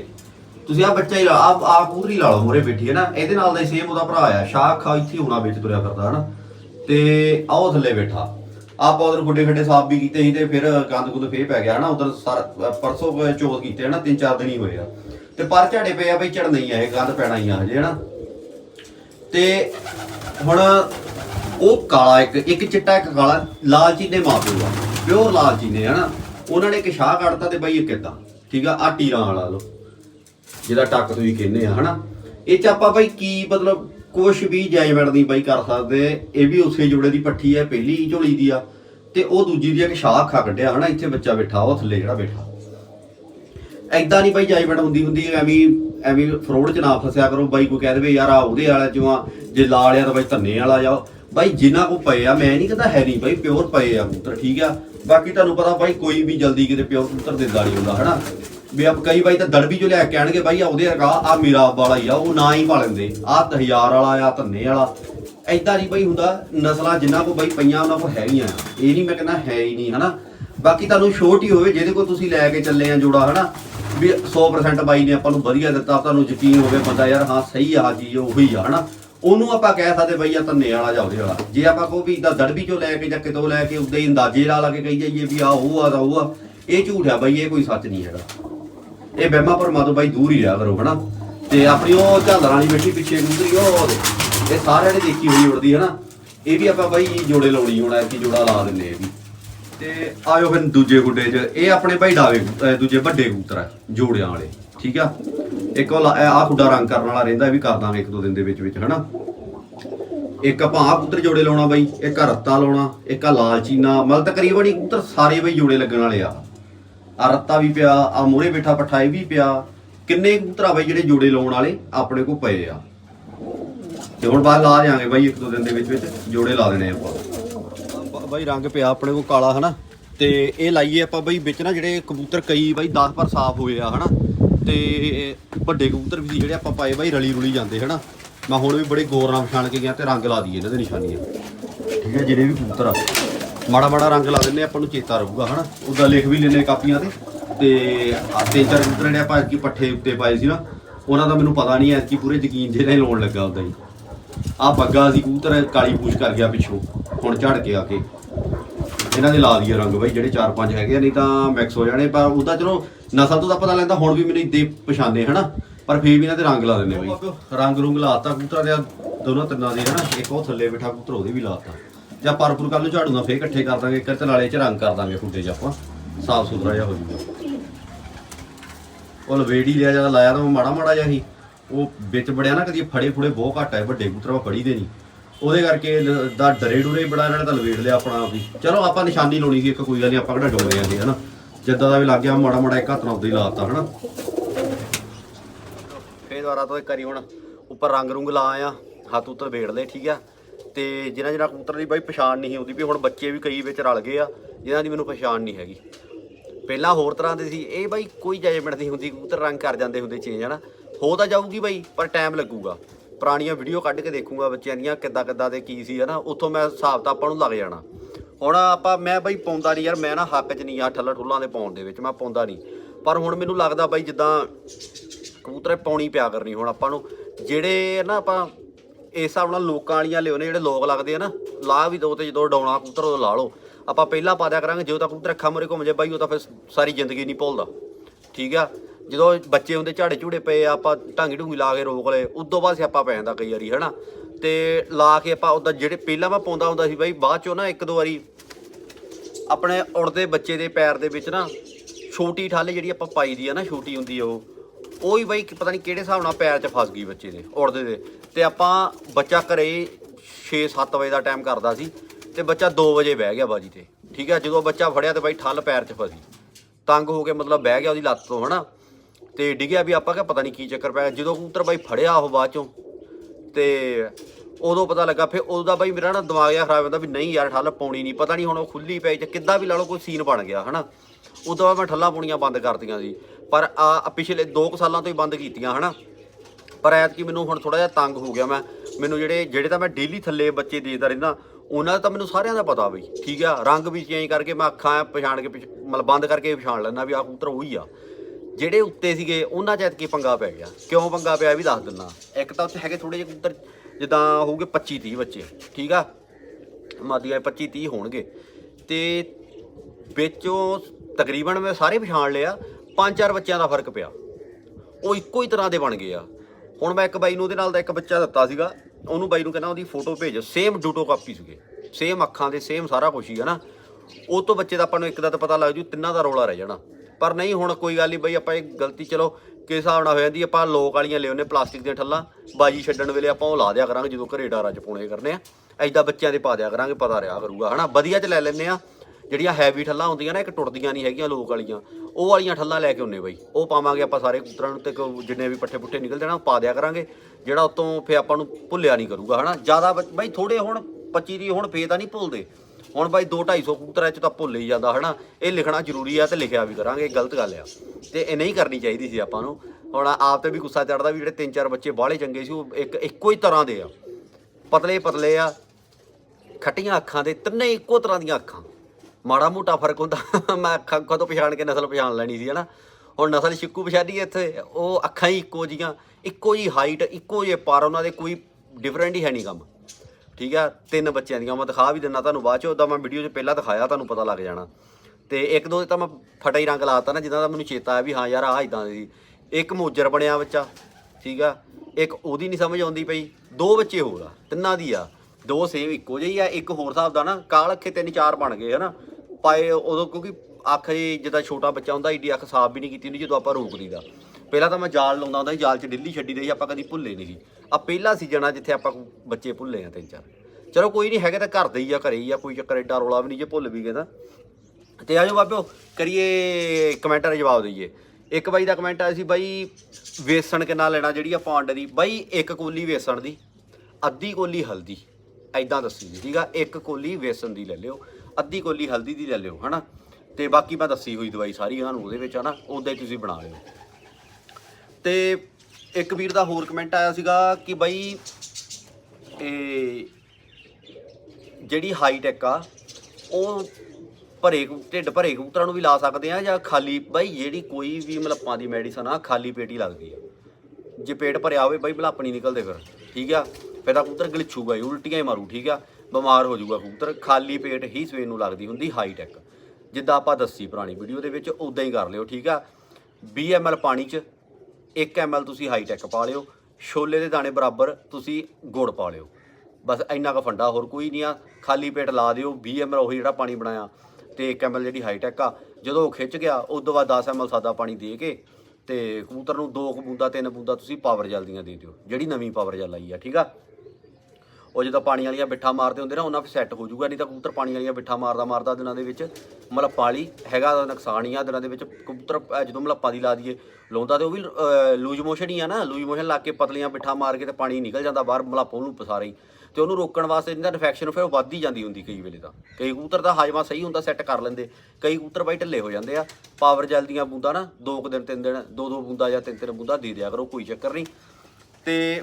ਤੁਸੀਂ ਆ ਬੱਚਾ ਹੀ ਲਾ ਆ ਆ ਕਬੂਤਰੀ ਲਾ ਲਓ, ਮੋਰੇ ਬੈਠੀ ਹੈ ਨਾ। ਇਹਦੇ ਨਾਲ ਦਾ ਸੇਮ ਉਹਦਾ ਭਰਾ ਆ। ਸ਼ਾਹ ਖਾ, ਇੱਥੇ ਹੋਣਾ ਵਿੱਚ ਤੁਰਿਆ ਫਿਰਦਾ, ਹਨਾ। ਤੇ ਆਓ ਥੱਲੇ ਬੈਠਾ। ਆਪਾਂ ਉਧਰ ਗੁੱਡੇ ਖੱਡੇ ਸਾਫ਼ ਵੀ ਕੀਤੇ ਸੀ ਤੇ ਫਿਰ ਗੰਦ ਗੁੰਦ ਫੇਰ ਪੈ ਗਿਆ, ਹਨਾ। ਉਧਰ ਪਰਸੋਂ ਕੁ ਕੀਤੇ, ਹਨਾ। ਤਿੰਨ ਚਾਰ ਦਿਨ ਹੀ ਹੋਏ ਆ। ਤੇ ਪਰ ਝਾੜੇ ਪਏ ਆ ਬਈ, ਝੜ ਨਹੀਂ ਆ ਇਹ ਗੰਦ ਪੈਣਾ ਹੀ ਆ ਹਜੇ, ਹਨਾ। ਤੇ ਹੁਣ ਉਹ ਕਾਲਾ ਇੱਕ ਇੱਕ ਚਿੱਟਾ, ਇੱਕ ਕਾਲਾ ਲਾਲਚੀ ਦੇ ਮਾਪਿਓ ਆ। ਪਿਓਰ ਲਾਲਚੀ ਨੇ, ਹਨਾ। ਉਹਨਾਂ ਨੇ ਇੱਕ ਸ਼ਾਹ ਕੱਢਤਾ ਤੇ ਬਈ ਇਹ ਕਿੱਦਾਂ ਠੀਕ ਆ ਆ ਟੀਰਾਂ ਵਾਲਾ ਲੋ ਜਿਹਦਾ ਟੱਕ ਤੁਸੀਂ ਕਹਿੰਦੇ ਆ, ਹਨਾ? ਇਹ ਚ ਆਪਾਂ ਬਈ ਕੀ ਮਤਲਬ ਕੁਛ ਵੀ ਜੈਜਮੈਂਟ ਦੀ ਬਾਈ ਕਰ ਸਕਦੇ ਇਹ ਵੀ ਉਸੇ ਜੋੜੇ ਦੀ ਪੱਠੀ ਹੈ ਪਹਿਲੀ ਝੋਲੀ ਦੀ ਆ। ਤੇ ਉਹ ਦੂਜੀ ਦੀ ਇੱਕ ਸ਼ਾਹ ਖਾ ਕੱਢਿਆ, ਹਨਾ? ਇੱਥੇ ਬੱਚਾ ਬੈਠਾ, ਉਹ ਥੱਲੇ ਜਿਹੜਾ ਬੈਠਾ। ਐਦਾਂ ਨਹੀਂ ਬਾਈ ਜਜਮੈਂਟ ਹੁੰਦੀ ਹੁੰਦੀ ਐਵੇਂ ਐਵੇਂ ਫਰੋਡ ਚ ਨਾ ਫਸਿਆ ਕਰੋ। ਬਾਈ ਕੋਈ ਕਹਿ ਦੇਵੇ ਯਾਰ ਆ ਉਹਦੇ ਵਾਲਾ ਚੋਂ ਜੇ ਲਾ ਲਿਆ ਤਾਂ ਬਾਈ ਧੰਨੇ ਵਾਲਾ ਜਾਓ ਬਾਈ ਜਿਨ੍ਹਾਂ ਕੋ ਪਏ ਆ, ਮੈਂ ਨਹੀਂ ਕਹਿੰਦਾ ਹੈ ਨਹੀਂ ਬਾਈ ਪਿਓਰ ਪਏ ਆ ਕਬੂਤਰ, ਠੀਕ ਆ? ਬਾਕੀ ਤੁਹਾਨੂੰ ਪਤਾ ਭਾਈ ਕੋਈ ਵੀ ਜਲਦੀ ਕਿਤੇ ਪਿਓ ਪੁੱਤਰ ਦਿੰਦਾ ਨਹੀਂ ਹੁੰਦਾ, ਹਨਾ? ਵੀ ਆਪ ਕਈ ਬਾਈ ਤਾਂ ਦੜਬੀ ਜੋ ਲੈ ਕੇ ਆਣਗੇ, ਬਾਈ ਉਹਦੇ ਵਰਗਾ ਆ ਮੇਰਾ ਵਾਲਾ ਹੀ ਆ, ਉਹ ਨਾ ਹੀ ਪਾ ਲੈਂਦੇ। ਆ ਹਜ਼ਾਰ ਵਾਲਾ ਆ ਧੰਨੇ ਵਾਲਾ। ਐਦਾਂ ਨਹੀਂ ਭਾਈ ਹੁੰਦਾ, ਨਸਲਾਂ ਜਿਨ੍ਹਾਂ ਕੋ ਬਾਈ ਪਈਆਂ, ਉਹਨਾਂ ਕੋ ਹੈਗੀਆਂ ਆ। ਇਹ ਨਹੀਂ ਮੈਂ ਕਹਿੰਦਾ ਹੈ ਹੀ ਨਹੀਂ, ਹਨਾ? ਬਾਕੀ ਤੁਹਾਨੂੰ ਛੋਟ ਹੀ ਹੋਵੇ, ਜਿਹਦੇ ਕੋਲ ਤੁਸੀਂ ਲੈ ਕੇ ਚੱਲੇ ਆ ਜੋੜਾ, ਹਨਾ? ਵੀ 100% ਬਾਈ ਨੇ ਆਪਾਂ ਨੂੰ ਵਧੀਆ ਦਿੱਤਾ, ਤੁਹਾਨੂੰ ਯਕੀਨ ਹੋਵੇ ਬੰਦਾ ਯਾਰ, ਹਾਂ, ਸਹੀ ਆ ਚੀਜ਼, ਉਹੀ ਆ, ਹਨਾ? ਉਹਨੂੰ ਆਪਾਂ ਕਹਿ ਸਕਦੇ ਬਈ ਆ ਧੰਨੇ ਵਾਲਾ ਜਾਂ ਉਹਦੇ ਵਾਲਾ। ਜੇ ਆਪਾਂ ਕਹੋ ਵੀ ਇਦਾਂ ਦੜਬੀ ਚੋਂ ਲੈ ਕੇ ਜਾਂ ਕਿਤੋਂ ਲੈ ਕੇ ਉਦਾਂ ਹੀ ਅੰਦਾਜ਼ੇ ਲਾ ਲਾ ਕੇ ਕਹੀ ਜਾਈਏ ਵੀ ਆ, ਉਹ ਆ, ਤਾਂ ਉਹ ਆ, ਇਹ ਝੂਠ ਆ ਬਈ, ਇਹ ਕੋਈ ਸੱਚ ਨਹੀਂ ਹੈਗਾ। ਇਹ ਵਹਿਮਾਂ ਭਰਮਾਂ ਤੋਂ ਬਾਈ ਦੂਰ ਹੀ ਰਿਹਾ ਕਰੋ, ਹਨਾ? ਤੇ ਆਪਣੀ ਉਹ ਝਾਲਰਾਂ ਵਾਲੀ ਬੈਠੀ ਪਿੱਛੇ ਗੁੰਦਰੀ, ਉਹ ਇਹ ਸਾਰਿਆਂ ਨੇ ਦੇਖੀ ਹੋਈ ਉੜਦੀ, ਹਨਾ? ਇਹ ਵੀ ਆਪਾਂ ਬਾਈ ਜੋੜੇ ਲਾਉਣੀ ਹੁਣ ਐਸੀ ਜੋੜਾ ਲਾ ਦਿੰਨੇ ਇਹ ਵੀ। ਤੇ ਆਇਓ ਫਿਰ ਦੂਜੇ ਗੁੱਡੇ 'ਚ। ਇਹ ਆਪਣੇ ਭਾਈ ਡਾਵੇ ਦੂਜੇ ਵੱਡੇ ਕਬੂਤਰ ਆ, ਜੋੜਿਆਂ ਵਾਲੇ, ਠੀਕ ਆ? ਇੱਕ ਉਹ ਆ ਖੁੱਡਾ ਰੰਗ ਕਰਨ ਵਾਲਾ ਰਹਿੰਦਾ, ਇਹ ਵੀ ਕਰ ਦਾਂਗੇ ਇੱਕ ਦੋ ਦਿਨ ਦੇ ਵਿੱਚ ਵਿੱਚ, ਹਨਾ? ਇੱਕ ਆਪਾਂ ਆਹ ਕਬੂਤਰ ਜੋੜੇ ਲਾਉਣਾ ਬਾਈ, ਇੱਕ ਆ ਰੱਤਾ ਲਾਉਣਾ, ਇੱਕ ਆ ਲਾਲ ਚੀਨਾ, ਮਤਲਬ ਤਕਰੀਬਨ ਹੀ ਕਬੂਤਰ ਸਾਰੇ ਬਾਈ ਜੋੜੇ ਲੱਗਣ ਵਾਲੇ ਆ। ਆ ਰੱਤਾ ਵੀ ਪਿਆ ਆ ਮੂਹਰੇ ਬੈਠਾ ਪੱਠਾ ਵੀ ਪਿਆ। ਕਿੰਨੇ ਕਬੂਤਰ ਬਾਈ ਜਿਹੜੇ ਜੋੜੇ ਲਾਉਣ ਵਾਲੇ ਆਪਣੇ ਕੋਲ ਪਏ ਆ। ਤੇ ਹੁਣ ਬਾਅਦ ਲਾ ਦਿਆਂਗੇ ਬਾਈ ਇੱਕ ਦੋ ਦਿਨ ਦੇ ਵਿੱਚ ਵਿੱਚ, ਜੋੜੇ ਲਾ ਦੇਣੇ ਆਪਾਂ। ਬਾਈ ਰੰਗ ਪਿਆ ਆਪਣੇ ਕੋਲ ਕਾਲਾ, ਹਨਾ? ਤੇ ਇਹ ਲਾਈਏ ਆਪਾਂ ਬਾਈ ਵਿੱਚ ਨਾ ਜਿਹੜੇ ਕਬੂਤਰ ਕਈ ਬਾਈ 10 ਪਰ ਸਾਫ਼ ਹੋਏ ਆ, ਹਨਾ? ਤੇ ਵੱਡੇ ਕਬੂਤਰ ਵੀ ਸੀ ਜਿਹੜੇ ਆਪਾਂ ਪਾਏ ਬਾਈ ਰਲੀ ਰੁਲੀ ਜਾਂਦੇ, ਹਨਾ? ਮੈਂ ਹੁਣ ਵੀ ਬੜੇ ਗੌਰ ਨਾਲ ਪਛਾਣ ਕੇ ਗਿਆ ਤੇ ਰੰਗ ਲਾ ਦਈਏ ਇਹਨਾਂ ਦੇ ਨਿਸ਼ਾਨੀਆਂ। ਠੀਕ ਹੈ, ਜਿਹੜੇ ਵੀ ਕਬੂਤਰ ਆ। ਮਾੜਾ ਮਾੜਾ ਰੰਗ ਲਾ ਦਿੰਨੇ ਆਪਾਂ ਨੂੰ ਚੇਤਾ ਰਹੂਗਾ, ਹਨਾ? ਉਹਦਾ ਲਿਖ ਵੀ ਲੈਨੇ ਕਾਪੀਆਂ ਤੇ। ਤੇ ਆ ਤਿੰਨ ਚਾਰ ਕਬੂਤਰ ਜਿਹੜੇ ਆਪਾਂ ਕੀ ਪੱਠੇ ਉੱਤੇ ਪਾਏ ਸੀ ਨਾ, ਉਹਨਾਂ ਦਾ ਮੈਨੂੰ ਪਤਾ ਨਹੀਂ ਐਤਕੀ ਪੂਰੇ ਯਕੀਨ ਜਿਹੜਾ ਹੀ ਲਾਉਣ ਲੱਗਾ ਉਦਾਂ ਹੀ। ਆ ਬੱਗਾ ਸੀ ਕਬੂਤਰ, ਕਾਲੀ ਪੂਛ ਕਰ ਗਿਆ ਪਿੱਛੋਂ, ਹੁਣ ਝੜ ਕੇ ਆ ਕੇ। ਇਹਨਾਂ ਦੇ ਲਾ ਦਈਏ ਰੰਗ ਬਾਈ ਜਿਹੜੇ 4-5 ਹੈਗੇ ਆ ਨਹੀਂ ਤਾਂ ਮਿਕਸ ਹੋ ਜਾਣੇ ਪਰ ਉਹਦਾ ਚਲੋ ਨਸਲ ਤੋਂ ਤਾਂ ਪਤਾ ਲੈਂਦਾ ਹੁਣ ਵੀ ਮੈਨੂੰ ਇੱਦੇ ਪਛਾਣੇ ਹਨਾ? ਪਰ ਫੇਰ ਵੀ ਇਹਨਾਂ ਤੇ ਰੰਗ ਲਾ ਦਿੰਦੇ ਬਾਈ। ਰੰਗ ਰੁੰਗ ਲਾਤਾ ਕਬੂਤਰਾਂ ਦੇ ਦੋਨੋਂ ਤਿੰਨਾਂ ਦੇ ਹਨਾ? ਇੱਕ ਉਹ ਥੱਲੇ ਬੈਠਾ ਕਬੂਤਰ ਉਹਦੇ ਵੀ ਲਾਤਾ ਜਾਂ ਪਰਪੁਰ ਕੱਲ ਨੂੰ ਝਾੜੂ ਨਾਲ ਫੇਰ ਇਕੱਠੇ ਕਰ ਦਾਂਗੇ ਇੱਕ ਨਾਲੇ ਚ ਰੰਗ ਕਰ ਦਾਂਗੇ ਖੁੱਡੇ 'ਚ ਆਪਾਂ। ਸਾਫ਼ ਸੁਥਰਾ ਜਿਹਾ ਹੋ ਜੂਗਾ। ਉਹ ਲਵੇੜੀ ਲਿਆ ਜ਼ਿਆਦਾ ਲਾਇਆ ਤਾਂ ਮਾੜਾ ਮਾੜਾ ਜਿਹਾ ਸੀ। ਉਹ ਵਿੱਚ ਬੜਿਆ ਨਾ ਕਦੀ ਫੜੇ ਫੁੜੇ ਬਹੁਤ ਘੱਟ ਹੈ ਵੱਡੇ ਕਬੂਤਰ ਫੜੀ ਦੇ ਨਹੀਂ। ਉਹਦੇ ਕਰਕੇ ਲ- ਦਾ ਡਰੇ ਡੁਰੇ ਬੜਾ ਇਹਨਾਂ ਨੇ ਤਾਂ ਲਵੇੜ ਲਿਆ ਆਪਣਾ ਆਪ ਹੀ ਚਲੋ ਆਪਾਂ ਨਿਸ਼ਾਨੀ ਲਾਉਣੀ ਸੀ, ਇੱਕ ਕੋਈ ਗੱਲ ਨਹੀਂ ਆਪਾਂ ਕਿਹੜਾ ਡੋਲੇ ਆਂਗੇ ਹਨਾ? ਜਿੱਦਾਂ ਦਾ ਵੀ ਲੱਗ ਗਿਆ, ਮਾੜਾ ਮਾੜਾ ਇੱਕ ਹੱਥ ਨਾਲ ਉਦਾਂ ਹੀ ਲਾਤਾ, ਹਨਾ? ਫੇਰ ਦੁਬਾਰਾ ਤੋਂ ਇੱਕ ਵਾਰੀ ਹੁਣ ਉੱਪਰ ਰੰਗ ਰੁੰਗ ਲਾ ਆ ਹੱਥ ਉੱਤੇ ਵੇੜ ਲਏ, ਠੀਕ ਆ? ਤੇ ਜਿਹਨਾਂ ਜਿਨ੍ਹਾਂ ਕਬੂਤਰ ਦੀ ਬਾਈ ਪਛਾਣ ਨਹੀਂ ਹੁੰਦੀ ਵੀ ਹੁਣ ਬੱਚੇ ਵੀ ਕਈ ਵਿੱਚ ਰਲ ਗਏ ਆ, ਜਿਨ੍ਹਾਂ ਦੀ ਮੈਨੂੰ ਪਛਾਣ ਨਹੀਂ ਹੈਗੀ। ਪਹਿਲਾਂ ਹੋਰ ਤਰ੍ਹਾਂ ਦੇ ਸੀ, ਇਹ ਬਾਈ ਕੋਈ ਜਜਮੈਂਟ ਨਹੀਂ ਹੁੰਦੀ, ਕਬੂਤਰ ਰੰਗ ਕਰ ਜਾਂਦੇ ਹੁੰਦੇ ਚੇਂਜ ਹਨਾ? ਹੋ ਤਾਂ ਜਾਊਗੀ ਬਾਈ, ਪਰ ਟਾਈਮ ਲੱਗੂਗਾ। ਪੁਰਾਣੀਆਂ ਵੀਡੀਓ ਕੱਢ ਕੇ ਦੇਖੂੰਗਾ ਬੱਚਿਆਂ ਦੀਆਂ ਕਿੱਦਾਂ ਕਿੱਦਾਂ ਦੇ ਕੀ ਸੀ, ਹਨਾ? ਉੱਥੋਂ ਮੈਂ ਹਿਸਾਬ ਤਾਂ ਆਪਾਂ ਨੂੰ ਲੱਗ ਜਾਣਾ। ਹੁਣ ਆਪਾਂ, ਮੈਂ ਬਾਈ ਪਾਉਂਦਾ ਨਹੀਂ ਯਾਰ, ਮੈਂ ਨਾ ਹੱਕ 'ਚ ਨਹੀਂ ਆ ਠੱਲਾ ਠੁੱਲਾਂ ਦੇ ਪਾਉਣ ਦੇ ਵਿੱਚ, ਮੈਂ ਪਾਉਂਦਾ ਨਹੀਂ ਪਰ ਹੁਣ ਮੈਨੂੰ ਲੱਗਦਾ ਬਾਈ ਜਿੱਦਾਂ ਕਬੂਤਰ ਪਾਉਣੀ ਪਿਆ ਕਰਨੀ, ਹੁਣ ਆਪਾਂ ਨੂੰ ਜਿਹੜੇ ਨਾ ਆਪਾਂ ਇਸ ਹਿਸਾਬ ਨਾਲ ਲੋਕਾਂ ਵਾਲੀਆਂ ਲਿਓ ਜਿਹੜੇ ਲੋਕ ਲੱਗਦੇ ਆ ਨਾ ਲਾ ਵੀ ਦੋ ਤੇ ਜਦੋਂ ਡਾਉਣਾ ਕਬੂਤਰ, ਉਦੋਂ ਲਾ ਲਓ। ਆਪਾਂ ਪਹਿਲਾਂ ਪਾ ਦਿਆ ਕਰਾਂਗੇ ਜਦੋਂ ਤਾਂ ਕਬੂਤਰ ਅੱਖਾਂ ਮੂਹਰੇ ਘੁੰਮ ਜਾਏ, ਬਾਈ ਉਹ ਤਾਂ ਫਿਰ ਸਾਰੀ ਜ਼ਿੰਦਗੀ ਨਹੀਂ ਭੁੱਲਦਾ। ਠੀਕ ਆ? ਜਦੋਂ ਬੱਚੇ ਹੁੰਦੇ ਝਾੜੇ ਝੂੜੇ ਪਏ, ਆਪਾਂ ਢਾਂਗੀ ਢੂੰਗੀ ਲਾ ਕੇ ਰੋਕ ਲਏ, ਉਦੋਂ ਬਾਅਦ ਸਿਆਪਾ ਪੈ ਜਾਂਦਾ ਕਈ ਵਾਰੀ, ਹਨਾ? ਤੇ ਲਾ ਕੇ ਆਪਾਂ ਉਦਾਂ ਜਿਹੜੇ ਪਹਿਲਾਂ ਮੈਂ ਪਾਉਂਦਾ ਹੁੰਦਾ ਸੀ ਬਾਈ, ਬਾਅਦ ਚੋਂ ਨਾ ਇੱਕ ਦੋ ਵਾਰੀ ਆਪਣੇ ਉੜਦੇ ਬੱਚੇ ਦੇ ਪੈਰ ਦੇ ਵਿੱਚ ਨਾ ਛੋਟੀ ਠੱਲ ਜਿਹੜੀ ਆਪਾਂ ਪਾਈ ਦੀ ਆ ਨਾ, ਛੋਟੀ ਹੁੰਦੀ ਆ ਉਹ ਉਹ ਹੀ ਬਾਈ ਪਤਾ ਨਹੀਂ ਕਿਹੜੇ ਹਿਸਾਬ ਨਾਲ ਪੈਰ 'ਚ ਫਸ ਗਈ ਬੱਚੇ ਦੇ, ਉੜਦੇ ਦੇ। ਤੇ ਆਪਾਂ ਬੱਚਾ ਘਰੇ 6-7 ਵਜੇ ਦਾ ਟਾਈਮ ਕਰਦਾ ਸੀ ਤੇ ਬੱਚਾ 2 ਵਜੇ ਬਹਿ ਗਿਆ ਬਾਜੀ ਤੇ, ਠੀਕ ਹੈ ਜਦੋਂ ਬੱਚਾ ਫੜਿਆ ਤੇ ਬਾਈ ਠੱਲ ਪੈਰ 'ਚ ਫਸੀ। ਤੰਗ ਹੋ ਕੇ ਮਤਲਬ ਬਹਿ ਗਿਆ ਉਹਦੀ ਲੱਤ ਤੋਂ, ਹਨਾ? ਤੇ ਡਿੱਗਿਆ ਵੀ ਆਪਾਂ ਕਿ ਪਤਾ ਨਹੀਂ ਕੀ ਚੱਕਰ ਪਿਆ, ਜਦੋਂ ਕਬੂਤਰ ਬਾਈ ਫੜਿਆ ਉਹ ਬਾਅਦ ਚੋਂ, ਤੇ ਉਦੋਂ ਪਤਾ ਲੱਗਾ, ਫਿਰ ਉਦੋਂ ਦਾ ਬਾਈ ਮੇਰਾ ਨਾ ਦਿਮਾਗ ਜਿਹਾ ਖਰਾਬ ਹੁੰਦਾ ਵੀ ਨਹੀਂ ਯਾਰ ਠੱਲ ਪਾਉਣੀ ਨਹੀਂ, ਪਤਾ ਨਹੀਂ ਹੁਣ ਉਹ ਖੁੱਲੀ ਪਈ ਚ ਕਿੱਦਾਂ ਵੀ ਲਾ ਲਓ ਕੋਈ ਸੀਨ ਬਣ ਗਿਆ, ਹਨਾ? ਉਦੋਂ ਬਾਅਦ ਮੈਂ ਠੱਲਾਂ ਪਾਉਣੀਆਂ ਬੰਦ ਕਰਤੀਆਂ ਸੀ, ਪਰ ਆ ਪਿਛਲੇ 2 ਸਾਲਾਂ ਤੋਂ ਹੀ ਬੰਦ ਕੀਤੀਆਂ, ਹਨਾ? ਪਰ ਐਤਕੀ ਮੈਨੂੰ ਹੁਣ ਥੋੜਾ ਜਿਹਾ ਤੰਗ ਹੋ ਗਿਆ ਮੈਂ, ਮੈਨੂੰ ਜਿਹੜੇ ਜਿਹੜੇ ਤਾਂ ਮੈਂ ਡੇਲੀ ਥੱਲੇ ਬੱਚੇ ਦੇਖਦਾ ਰਹਿੰਦਾ, ਉਹਨਾਂ ਦਾ ਤਾਂ ਮੈਨੂੰ ਸਾਰਿਆਂ ਦਾ ਪਤਾ ਬਈ, ਠੀਕ ਆ? ਰੰਗ ਵੀ ਚੇਂਜ ਕਰਕੇ ਮੈਂ ਅੱਖਾਂ ਪਛਾਣ ਕੇ ਪਛ- ਮਤਲਬ ਬੰਦ ਕਰਕੇ ਪਛਾਣ ਲੈਂਦਾ ਵੀ ਆਹ ਕਬੂਤਰ ਉਹੀ ਆ। ਜਿਹੜੇ ਉੱਤੇ ਸੀਗੇ, ਉਹਨਾਂ ਚ ਐਤਕੀ ਪੰਗਾ ਪੈ ਗਿਆ। ਕਿਉਂ ਪੰਗਾ ਪਿਆ ਇਹ ਵੀ ਦੱਸ ਦਿੰਦਾ। ਇੱਕ ਤਾਂ ਉੱਥੇ ਹੈਗੇ ਥੋੜੇ ਜਿਹੇ ਕਬੂਤਰ ਜਿੱਦਾਂ ਹੋਊਗੇ 25 30 ਬੱਚੇ, ਠੀਕ ਆ? ਮਾਦੀਆਂ 25 30 ਹੋਣਗੇ। ਤੇ ਵਿੱਚੋਂ ਤਕਰੀਬਨ ਮੈਂ ਸਾਰੇ ਪਛਾਣ ਲਿਆ, ਪੰਜ ਚਾਰ ਬੱਚਿਆਂ ਦਾ ਫ਼ਰਕ ਪਿਆ। ਉਹ ਇੱਕੋ ਹੀ ਤਰ੍ਹਾਂ ਦੇ ਬਣ ਗਏ ਆ। ਹੁਣ ਮੈਂ ਇੱਕ ਬਾਈ ਨੂੰ ਉਹਦੇ ਨਾਲ ਦਾ ਇੱਕ ਬੱਚਾ ਦਿੱਤਾ ਸੀਗਾ। ਉਹਨੂੰ ਬਾਈ ਨੂੰ ਕਹਿੰਦਾ ਉਹਦੀ ਫੋਟੋ ਭੇਜ। ਸੇਮ ਡੂਟੋ ਕਾਪੀ ਸੀਗੇ। ਸੇਮ ਅੱਖਾਂ ਦੇ, ਸੇਮ ਸਾਰਾ ਕੁਝ ਹੀ ਹੈ ਨਾ। ਉਹ ਤੋਂ ਬੱਚੇ ਦਾ ਆਪਾਂ ਨੂੰ ਇੱਕ ਦਾ ਤਾਂ ਪਤਾ ਲੱਗ ਜੂ, ਤਿੰਨਾਂ ਦਾ ਰੋਲਾ ਰਹਿ ਜਾਣਾ। ਪਰ ਨਹੀਂ, ਹੁਣ ਕੋਈ ਗੱਲ ਨਹੀਂ ਬਈ, ਆਪਾਂ ਇਹ ਗਲਤੀ, ਚਲੋ ਕਿਸ ਹਿਸਾਬ ਨਾਲ ਹੋ ਜਾਂਦੀ, ਆਪਾਂ ਲੋਕ ਵਾਲੀਆਂ ਲਿਆਉਨੇ ਪਲਾਸਟਿਕ ਦੀਆਂ ਠੱਲਾਂ, ਬਾਜੀ ਛੱਡਣ ਵੇਲੇ ਆਪਾਂ ਉਹ ਲਾ ਦਿਆ ਕਰਾਂਗੇ, ਜਦੋਂ ਘਰੇ ਡਾਰਾਂ ਚ ਪਾਉਣੇ ਕਰਨੇ ਆ ਐਦਾਂ ਬੱਚਿਆਂ ਦੇ ਪਾ ਦਿਆ ਕਰਾਂਗੇ, ਪਤਾ ਰਿਹਾ ਕਰੂਗਾ, ਹਨਾ? ਵਧੀਆ ਚ ਲੈ ਲੈਨੇ ਆ ਜਿਹੜੀਆਂ ਹੈਵੀ ਠੱਲਾਂ ਹੁੰਦੀਆਂ ਨਾ, ਇੱਕ ਟੁੱਟਦੀਆਂ ਨਹੀਂ ਹੈਗੀਆਂ ਲੋਕ ਵਾਲੀਆਂ, ਉਹ ਵਾਲੀਆਂ ਠੱਲਾਂ ਲੈ ਕੇ ਆਉਨੇ ਬਈ, ਉਹ ਪਾਵਾਂਗੇ ਆਪਾਂ ਸਾਰੇ ਕਬੂਤਰਾਂ ਨੂੰ, ਤੇ ਜਿੰਨੇ ਵੀ ਪੱਠੇ ਪੁੱਠੇ ਨਿਕਲਦੇ ਨਾ ਉਹ ਪਾ ਦਿਆ ਕਰਾਂਗੇ, ਜਿਹੜਾ ਉਤੋਂ ਫੇ ਆਪਾਂ ਨੂੰ ਭੁੱਲਿਆ ਨਹੀਂ ਕਰੂਗਾ, ਹਨਾ? ਜ਼ਿਆਦਾ ਬਈ ਥੋੜੇ ਹੁਣ 25 ਦੀ ਹੁਣ ਫੇ ਤਾਂ ਨਹੀਂ ਭੁੱਲਦੇ ਹੁਣ ਬਾਈ 2 250 ਕਬੂਤਰਾਂ ਚ ਤਾਂ ਭੁੱਲ ਹੀ ਜਾਂਦਾ ਹਨਾ। ਇਹ ਲਿਖਣਾ ਜ਼ਰੂਰੀ ਆ ਤੇ ਲਿਖਿਆ ਵੀ ਕਰਾਂਗੇ, ਇਹ ਗਲਤ ਗੱਲ ਆ। ਤੇ ਇਹ ਨਹੀਂ ਕਰਨੀ ਚਾਹੀਦੀ ਸੀ ਆਪਾਂ ਨੂੰ। ਹੁਣ ਆਪ ਤੇ ਵੀ ਗੁੱਸਾ ਚੜਦਾ ਵੀ ਜਿਹੜੇ ਤਿੰਨ ਚਾਰ ਬੱਚੇ ਬਾਹਲੇ ਚੰਗੇ ਸੀ, ਉਹ ਇੱਕ, ਇੱਕੋ ਹੀ ਤਰ੍ਹਾਂ ਦੇ ਆ। ਪਤਲੇ ਪਤਲੇ ਆ, ਖੱਟੀਆਂ ਅੱਖਾਂ ਦੇ ਤਿੰਨੇ ਇੱਕੋ ਤਰ੍ਹਾਂ ਦੀਆਂ ਅੱਖਾਂ। ਮਾੜਾ ਮੋਟਾ ਫ਼ਰਕ ਹੁੰਦਾ, ਮੈਂ ਅੱਖਾਂ ਅੱਖਾਂ ਤੋਂ ਪਛਾਣ ਕੇ ਨਸਲ ਪਛਾਣ ਲੈਣੀ ਸੀ ਹਨਾ। ਹੁਣ ਨਸਲ ਸ਼ਿੱਕੂ ਪਛਾਣੀ ਇੱਥੇ, ਉਹ ਅੱਖਾਂ ਹੀ ਇੱਕੋ ਜੀਆਂ, ਇੱਕੋ ਜੀ ਹਾਈਟ ਇੱਕੋ ਜਿਹੇ ਪਾਰ ਉਹਨਾਂ ਦੇ ਕੋਈ ਡਿਫਰੈਂਟ ਹੀ ਹੈ ਨਹੀਂ ਕੰਮ। ਠੀਕ ਆ? ਤਿੰਨ ਬੱਚਿਆਂ ਦੀਆਂ, ਮੈਂ ਦਿਖਾ ਵੀ ਦਿੰਦਾ ਤੁਹਾਨੂੰ ਬਾਅਦ ਚ ਉਦਾਂ ਮੈਂ ਵੀਡੀਓ 'ਚ ਪਹਿਲਾਂ ਦਿਖਾਇਆ, ਤੁਹਾਨੂੰ ਪਤਾ ਲੱਗ ਜਾਣਾ। ਤੇ ਇੱਕ ਦੋ ਤਾਂ ਮੈਂ ਫਟਾ ਹੀ ਰੰਗ ਲਾਤਾ ਨਾ, ਜਿੱਦਾਂ ਦਾ ਮੈਨੂੰ ਚੇਤਾ ਆਇਆ ਵੀ ਹਾਂ ਯਾਰ, ਆਹ ਇਦਾਂ ਦੀ। ਇੱਕ ਮੋਜਰ ਬਣਿਆ ਬੱਚਾ, ਠੀਕ ਆ? ਇੱਕ ਉਹਦੀ ਨਹੀਂ ਸਮਝ ਆਉਂਦੀ ਪਈ, ਦੋ ਬੱਚੇ ਹੋਰ ਆ, ਤਿੰਨਾਂ ਦੀ ਆ। ਦੋ ਸੇਮ ਇੱਕੋ ਜਿਹੀ ਆ, ਇੱਕ ਹੋਰ ਹਿਸਾਬ ਦਾ ਨਾ, ਕਾਲ ਅੱਖੇ ਤਿੰਨ ਚਾਰ ਬਣ ਗਏ, ਹਨਾ? ਪਾਏ ਉਦੋਂ ਕਿਉਂਕਿ ਅੱਖ ਜੀ, ਜਿੱਦਾਂ ਛੋਟਾ ਬੱਚਾ ਹੁੰਦਾ, ਏਡੀ ਅੱਖ ਸਾਫ਼ ਵੀ ਨਹੀਂ ਕੀਤੀ ਹੁੰਦੀ, ਜਦੋਂ ਆਪਾਂ ਰੋਕ ਦਈਦਾ ਪਹਿਲਾਂ ਤਾਂ ਮੈਂ ਜਾਲ ਲਾਉਂਦਾ ਹੁੰਦਾ ਸੀ, ਜਾਲ 'ਚ ਡਿੱਲੀ ਛੱਡੀ ਰਹੀ ਆਪਾਂ ਕਦੀ ਭੁੱਲੇ ਨਹੀਂ ਸੀ। ਆ ਪਹਿਲਾ ਸੀਜ਼ਨ ਆ, ਜਿੱਥੇ ਆਪਾਂ ਬੱਚੇ ਭੁੱਲੇ ਆ ਤਿੰਨ ਚਾਰ। ਚਲੋ ਕੋਈ ਨਹੀਂ, ਹੈਗਾ ਤਾਂ ਘਰ ਦੇ ਹੀ ਆ, ਘਰੇ ਹੀ ਆ, ਕੋਈ ਚੱਕਰ ਏਡਾ ਰੋਲਾ ਵੀ ਨਹੀਂ ਜੇ, ਭੁੱਲ ਵੀ ਗਏ ਤਾਂ। ਤੇ ਆਜੋ ਬਾਬਿਓ, ਕਰੀਏ ਕਮੈਂਟਾਂ ਦਾ ਜਵਾਬ ਦਈਏ। ਇੱਕ ਬਾਈ ਦਾ ਕਮੈਂਟ ਆਇਆ ਸੀ, ਬਾਈ ਵੇਸਣ ਕਿੰਨਾ ਲੈਣਾ, ਜਿਹੜੀ ਆਪਾਂ ਆਂਡੇ ਦੀ, ਬਾਈ ਇੱਕ ਕੋਲੀ ਵੇਸਣ ਦੀ, ਅੱਧੀ ਕੋਲੀ ਹਲਦੀ। ਐਦਾਂ ਦੱਸੀ ਜੀ ਠੀਕ ਆ? ਇੱਕ ਕੋਲੀ ਵੇਸਣ ਦੀ ਲੈ ਲਿਓ, ਅੱਧੀ ਕੋਲੀ ਹਲਦੀ ਦੀ ਲੈ ਲਿਓ, ਹਨਾ? ਤੇ ਬਾਕੀ ਮੈਂ ਦੱਸੀ ਹੋਈ ਦਵਾਈ ਸਾਰੀ ਇਹਨਾਂ ਉਹਦੇ ਵਿੱਚ, ਹਨਾ? ਉਦਾਂ ਹੀ ਤੁਸੀਂ ਬਣਾ ਲਿਓ। ਤੇ ਇੱਕ ਵੀਰ ਦਾ ਹੋਰ ਕਮੈਂਟ ਆਇਆ ਸੀਗਾ ਕਿ ਬਾਈ, ਇਹ ਜਿਹੜੀ ਹਾਈ ਟੈਕ ਆ, ਉਹ ਭਰੇ ਢਿੱਡ ਭਰੇ ਕਬੂਤਰਾਂ ਨੂੰ ਵੀ ਲਾ ਸਕਦੇ ਆ ਜਾਂ ਖਾਲੀ, ਬਾਈ ਜਿਹੜੀ ਕੋਈ ਵੀ ਮਲੱਪਾਂ ਦੀ ਮੈਡੀਸਨ ਆ, ਖਾਲੀ ਪੇਟ ਹੀ ਲੱਗਦੀ ਆ। ਜੇ ਪੇਟ ਭਰਿਆ ਹੋਵੇ, ਬਾਈ ਮਲੱਪ ਨਹੀਂ ਨਿਕਲਦੇ ਫਿਰ, ਠੀਕ ਆ? ਫਿਰ ਤਾਂ ਕਬੂਤਰ ਗਲਿਛੂਗਾ ਹੀ ਉਲਟੀਆਂ ਹੀ ਮਾਰੂ, ਠੀਕ ਆ? ਬਿਮਾਰ ਹੋ ਜਾਊਗਾ ਕਬੂਤਰ, ਖਾਲੀ ਪੇਟ ਹੀ ਸਵੇਰ ਨੂੰ ਲੱਗਦੀ ਹੁੰਦੀ ਹਾਈ ਟੈਕ ਜਿੱਦਾਂ ਆਪਾਂ ਦੱਸੀ ਪੁਰਾਣੀ ਵੀਡੀਓ ਦੇ ਵਿੱਚ ਉਦਾਂ ਹੀ ਕਰ ਲਿਓ, ਠੀਕ ਆ? 20 ml ਪਾਣੀ 'ਚ 1 ml ਤੁਸੀਂ ਹਾਈ ਟੈਕ ਪਾ ਲਿਓ, ਛੋਲੇ ਦੇ ਦਾਣੇ ਬਰਾਬਰ ਤੁਸੀਂ ਗੁੜ ਪਾ ਲਿਓ। ਬਸ ਇੰਨਾ ਕੁ ਫੰਡਾ, ਹੋਰ ਕੋਈ ਨਹੀਂ ਆ। ਖਾਲੀ ਪੇਟ ਲਾ ਦਿਓ 20 ml ਉਹੀ ਜਿਹੜਾ ਪਾਣੀ ਬਣਾਇਆ, ਤੇ 1 ml ਜਿਹੜੀ ਹਾਈ ਟੈਕ ਆ, ਜਦੋਂ ਉਹ ਖਿੱਚ ਗਿਆ, ਉਸ ਤੋਂ ਬਾਅਦ 10 ml ਸਾਦਾ ਪਾਣੀ ਦੇ ਕੇ ਤੇ ਕਬੂਤਰ ਨੂੰ ਦੋ ਕੁ ਬੂੰਦਾ ਤਿੰਨ ਬੂੰਦਾ ਤੁਸੀਂ ਪਾਵਰ ਜੈਲ ਦੀਆਂ ਦੇ ਦਿਓ, ਜਿਹੜੀ ਨਵੀਂ ਪਾਵਰ ਜੈਲ ਆਈ ਆ, ਠੀਕ ਆ? ਉਹ ਜਦੋਂ ਪਾਣੀ ਵਾਲੀਆਂ ਬਿੱਠਾ ਮਾਰਦੇ ਹੁੰਦੇ ਨਾ, ਉਹਨਾਂ 'ਤੇ ਸੈੱਟ ਹੋ ਜਾਊਗਾ, ਨਹੀਂ ਤਾਂ ਕਬੂਤਰ ਪਾਣੀ ਵਾਲੀਆਂ ਬਿੱਠਾ ਮਾਰਦਾ ਮਾਰਦਾ ਦਿਨਾਂ ਦੇ ਵਿੱਚ ਮਲੱਪਾ ਵਾਲੀ ਹੈਗਾ ਤਾਂ ਨੁਕਸਾਨ ਹੀ ਆ, ਦਿਨਾਂ ਦੇ ਵਿੱਚ ਕਬੂਤਰ ਜਦੋਂ ਮਲੱਪਾ ਦੀ ਲਾ ਦਈਏ, ਲਾਉਂਦਾ ਤੇ ਉਹ ਵੀ ਲੂਜ ਮੋਸ਼ਨ ਹੀ ਆ ਨਾ ਲੂਜ ਮੋਸ਼ਨ ਲਾ ਕੇ ਪਤਲੀਆਂ ਬਿੱਠਾ ਮਾਰ ਕੇ ਤੇ ਪਾਣੀ ਨਿਕਲ ਜਾਂਦਾ ਬਾਹਰ, ਮਲੱਪ ਉਹਨੂੰ ਪਸਾਰੇ ਹੀ ਤੇ ਉਹਨੂੰ ਰੋਕਣ ਵਾਸਤੇ ਇਹਦਾ ਇਨਫੈਕਸ਼ਨ ਫਿਰ ਉਹ ਵੱਧ ਹੀ ਜਾਂਦੀ ਹੁੰਦੀ ਕਈ ਵੇਲੇ ਤਾਂ। ਕਈ ਕਬੂਤਰ ਦਾ ਹਾਜਮਾ ਸਹੀ ਹੁੰਦਾ ਸੈੱਟ ਕਰ ਲੈਂਦੇ। ਕਈ ਕਬੂਤਰ ਬਾਈ ਢੱਲੇ ਹੋ ਜਾਂਦੇ ਆ। ਪਾਵਰ ਜੈਲ ਦੀਆਂ ਬੂੰਦਾਂ ਨਾ, ਦੋ ਕੁ ਦਿਨ, ਤਿੰਨ ਦਿਨ, ਦੋ ਦੋ ਬੂੰਦਾਂ ਜਾਂ ਤਿੰਨ ਤਿੰਨ ਬੂੰਦਾਂ ਦੇ ਦਿਆ ਕਰੋ, ਕੋਈ ਚੱਕਰ ਨਹੀਂ। ਤੇ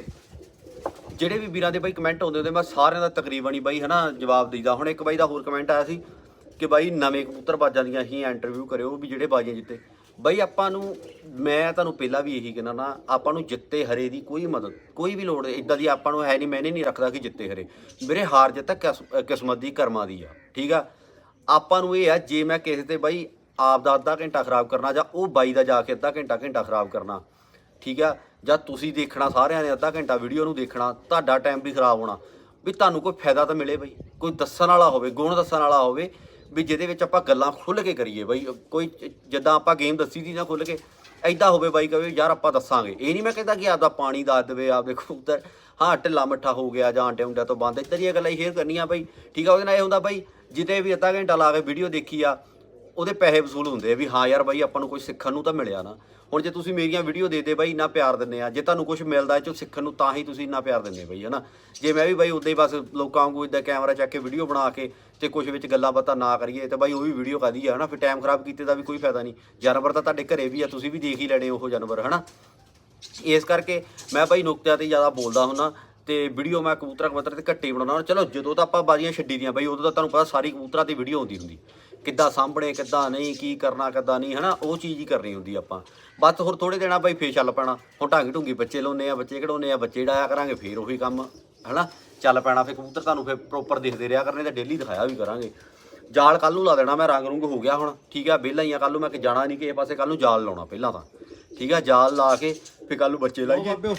ਜਿਹੜੇ ਵੀ ਵੀਰਾਂ ਦੇ ਬਾਈ ਕਮੈਂਟ ਆਉਂਦੇ ਹੁੰਦੇ, ਮੈਂ ਸਾਰਿਆਂ ਦਾ ਤਕਰੀਬਨ ਹੀ ਬਾਈ, ਹਨਾ, ਜਵਾਬ ਦੇਈਦਾ। ਹੁਣ ਇੱਕ ਬਾਈ ਦਾ ਹੋਰ ਕਮੈਂਟ ਆਇਆ ਸੀ ਕਿ ਬਾਈ ਨਵੇਂ ਕਬੂਤਰਬਾਜ਼ਾਂ ਦੀਆਂ ਹੀ ਇੰਟਰਵਿਊ ਕਰਿਓ ਵੀ ਜਿਹੜੇ ਬਾਜੀਆਂ ਜਿੱਤੇ। ਬਾਈ ਆਪਾਂ ਨੂੰ, ਮੈਂ ਤੁਹਾਨੂੰ ਪਹਿਲਾਂ ਵੀ ਇਹੀ ਕਹਿੰਦਾ ਨਾ, ਆਪਾਂ ਨੂੰ ਜਿੱਤੇ ਹਰੇ ਦੀ ਕੋਈ ਮਦਦ, ਕੋਈ ਵੀ ਲੋੜ ਇਦਾਂ ਦੀ ਆਪਾਂ ਨੂੰ ਹੈ ਨਹੀਂ ਮੈਨੇ ਨਹੀਂ ਰੱਖਦਾ ਕਿ ਜਿੱਤੇ ਹਰੇ। ਮੇਰੇ ਹਾਰ ਜਿੱਤ ਕਿਸ- ਕਿਸਮਤ ਦੀ, ਕਰਮਾਂ ਦੀ ਆ, ਠੀਕ ਆ? ਆਪਾਂ ਨੂੰ ਇਹ ਆ, ਜੇ ਮੈਂ ਕਿਸੇ ਤੇ ਬਾਈ ਆਪ ਦਾ ਅੱਧਾ ਘੰਟਾ ਖਰਾਬ ਕਰਨਾ ਜਾਂ ਉਹ ਬਾਈ ਦਾ ਜਾ ਕੇ ਅੱਧਾ ਘੰਟਾ ਘੰਟਾ ਖਰਾਬ ਕਰਨਾ, ਠੀਕ ਆ? ਜਾਂ ਤੁਸੀਂ ਦੇਖਣਾ ਸਾਰਿਆਂ ਨੇ ਅੱਧਾ ਘੰਟਾ ਵੀਡੀਓ ਨੂੰ ਦੇਖਣਾ, ਤੁਹਾਡਾ ਟਾਈਮ ਵੀ ਖਰਾਬ ਹੋਣਾ। ਵੀ ਤੁਹਾਨੂੰ ਕੋਈ ਫਾਇਦਾ ਤਾਂ ਮਿਲੇ ਬਈ। ਕੋਈ ਦੱਸਣ ਵਾਲਾ ਹੋਵੇ, ਗੁਣ ਦੱਸਣ ਵਾਲਾ ਹੋਵੇ, ਵੀ ਜਿਹਦੇ ਵਿੱਚ ਆਪਾਂ ਗੱਲਾਂ ਖੁੱਲ੍ਹ ਕੇ ਕਰੀਏ ਬਈ। ਕੋਈ ਜਿੱਦਾਂ ਆਪਾਂ ਗੇਮ ਦੱਸੀ ਸੀ ਨਾ ਖੁੱਲ੍ਹ ਕੇ ਐਦਾਂ ਹੋਵੇ ਬਾਈ ਕਹੇ ਯਾਰ ਆਪਾਂ ਦੱਸਾਂਗੇ। ਇਹ ਨਹੀਂ ਮੈਂ ਕਹਿੰਦਾ ਕਿ ਆਪਦਾ ਪਾਣੀ ਦੱਸ ਦੇਵੇ ਆਪਦੇ ਕਬੂਤਰ। ਹਾਂ, ਢਿੱਲਾ ਮੱਠਾ ਹੋ ਗਿਆ ਜਾਂ ਆਂਟੇ ਉਂਡਿਆਂ ਤੋਂ ਬੰਦ। ਇੱਦਾਂ ਦੀਆਂ ਗੱਲਾਂ ਹੀ ਸ਼ੇਅਰ ਕਰਨੀਆਂ ਬਈ। ਠੀਕ ਆ, ਉਹਦੇ ਨਾਲ ਇਹ ਹੁੰਦਾ ਬਾਈ ਜਿੱਤੇ ਵੀ ਅੱਧਾ ਘੰਟਾ ਲਾ ਕੇ ਵੀਡੀਓ ਦੇਖੀ ਆ ਉਹਦੇ ਪੈਸੇ ਵਸੂਲ ਹੁੰਦੇ ਆ ਵੀ ਹਾਂ ਯਾਰ ਬਾਈ ਆਪਾਂ ਨੂੰ ਕੁਝ ਸਿੱਖਣ ਨੂੰ ਤਾਂ ਮਿਲਿਆ ਨਾ। ਹੁਣ ਜੇ ਤੁਸੀਂ ਮੇਰੀਆਂ ਵੀਡੀਓ ਦੇ ਦੇ ਬਾਈ, ਇੰਨਾ ਪਿਆਰ ਦਿੰਦੇ ਆ। ਜੇ ਤੁਹਾਨੂੰ ਕੁਝ ਮਿਲਦਾ ਇਹ ਚੋਂ ਸਿੱਖਣ ਨੂੰ, ਤਾਂ ਹੀ ਤੁਸੀਂ ਇੰਨਾ ਪਿਆਰ ਦਿੰਦੇ ਬਈ, ਹਨਾ। ਜੇ ਮੈਂ ਵੀ ਬਾਈ ਉਦਾਂ ਹੀ ਬਸ ਲੋਕਾਂ ਵਾਂਗੂ ਇਦਾਂ ਕੈਮਰਾ ਚੱਕ ਕੇ ਵੀਡੀਓ ਬਣਾ ਕੇ ਤੇ ਕੁਝ ਵਿੱਚ ਗੱਲਾਂ ਬਾਤਾਂ ਨਾ ਕਰੀਏ, ਤੇ ਬਾਈ ਉਹ ਵੀ ਵੀਡੀਓ ਕਾਦੀ ਆ, ਹਨਾ। ਫਿਰ ਟਾਈਮ ਖਰਾਬ ਕੀਤੇ ਦਾ ਵੀ ਕੋਈ ਫਾਇਦਾ ਨਹੀਂ। ਜਾਨਵਰ ਤਾਂ ਤੁਹਾਡੇ ਘਰੇ ਵੀ ਆ, ਤੁਸੀਂ ਵੀ ਦੇਖ ਹੀ ਲੈਣੇ ਉਹ ਜਾਨਵਰ, ਹਨਾ। ਇਸ ਕਰਕੇ ਮੈਂ ਭਾਈ ਨੁਕਤਿਆਂ ਤੇ ਜ਼ਿਆਦਾ ਬੋਲਦਾ ਹੁੰਨਾ ਤੇ ਵੀਡੀਓ ਮੈਂ ਕਬੂਤਰਾਂ ਕਬੂਤਰ ਤੇ ਘੱਟੇ ਬਣਾਉਣਾ ਹੁੰਦਾ। ਚਲੋ ਜਦੋਂ ਤਾਂ ਆਪਾਂ ਬਾਜ਼ੀਆਂ ਛੱਡੀ ਦੀਆਂ ਬਾਈ, ਉਦੋਂ ਤਾਂ ਤੁਹਾਨੂੰ ਪਤਾ ਸਾਰੀ ਕਬੂਤਰਾਂ 'ਤੇ ਵੀਡੀਓ ਆਉਂਦੀ ਹੁੰਦੀ। ਕਿੱਦਾਂ ਸਾਂਭਣੇ, ਕਿੱਦਾਂ ਨਹੀਂ, ਕੀ ਕਰਨਾ, ਕਿੱਦਾਂ ਨਹੀਂ, ਹਨਾ? ਉਹ ਚੀਜ਼ ਹੀ ਕਰਨੀ ਹੁੰਦੀ ਆਪਾਂ। ਬਸ ਹੋਰ ਥੋੜੇ ਦਿਨਾਂ ਬਾਈ ਫੇਰ ਚੱਲ ਪੈਣਾ। ਹੁਣ ਢਾਂਗੀ ਢੁੰਗੀ ਬੱਚੇ ਲਾਉਨੇ ਆ, ਬੱਚੇ ਕਢਾਉਨੇ ਆ, ਬੱਚੇ ਡਾਇਆ ਕਰਾਂਗੇ ਫੇਰ ਉਹੀ ਕੰਮ, ਹਨਾ? ਚੱਲ ਪੈਣਾ ਫੇਰ ਕਬੂਤਰ ਤੁਹਾਨੂੰ ਫੇਰ ਪ੍ਰੋਪਰ ਦਿਖਦੇ ਰਿਹਾ ਕਰਨੇ ਤੇ ਡੇਲੀ ਦਿਖਾਇਆ ਵੀ ਕਰਾਂਗੇ। ਜਾਲ ਕੱਲ ਨੂੰ ਲਾ ਦੇਣਾ ਮੈਂ, ਰੰਗ ਰੁੰਗ ਹੋ ਗਿਆ ਹੁਣ। ਠੀਕ ਆ, ਵਿਹਲਾ ਹੀ ਆ ਕੱਲ ਨੂੰ, ਮੈਂ ਕਿ ਜਾਣਾ ਨਹੀਂ ਕਿਸੇ ਪਾਸੇ ਕੱਲ ਨੂੰ ਜਾਲ ਲਾਉਣਾ ਪਹਿਲਾਂ ਤਾਂ। ਠੀਕ ਆ, ਜਾਲ ਲਾ ਕੇ ਫੇਰ ਕੱਲ ਨੂੰ ਬੱਚੇ ਲਾਈਏ।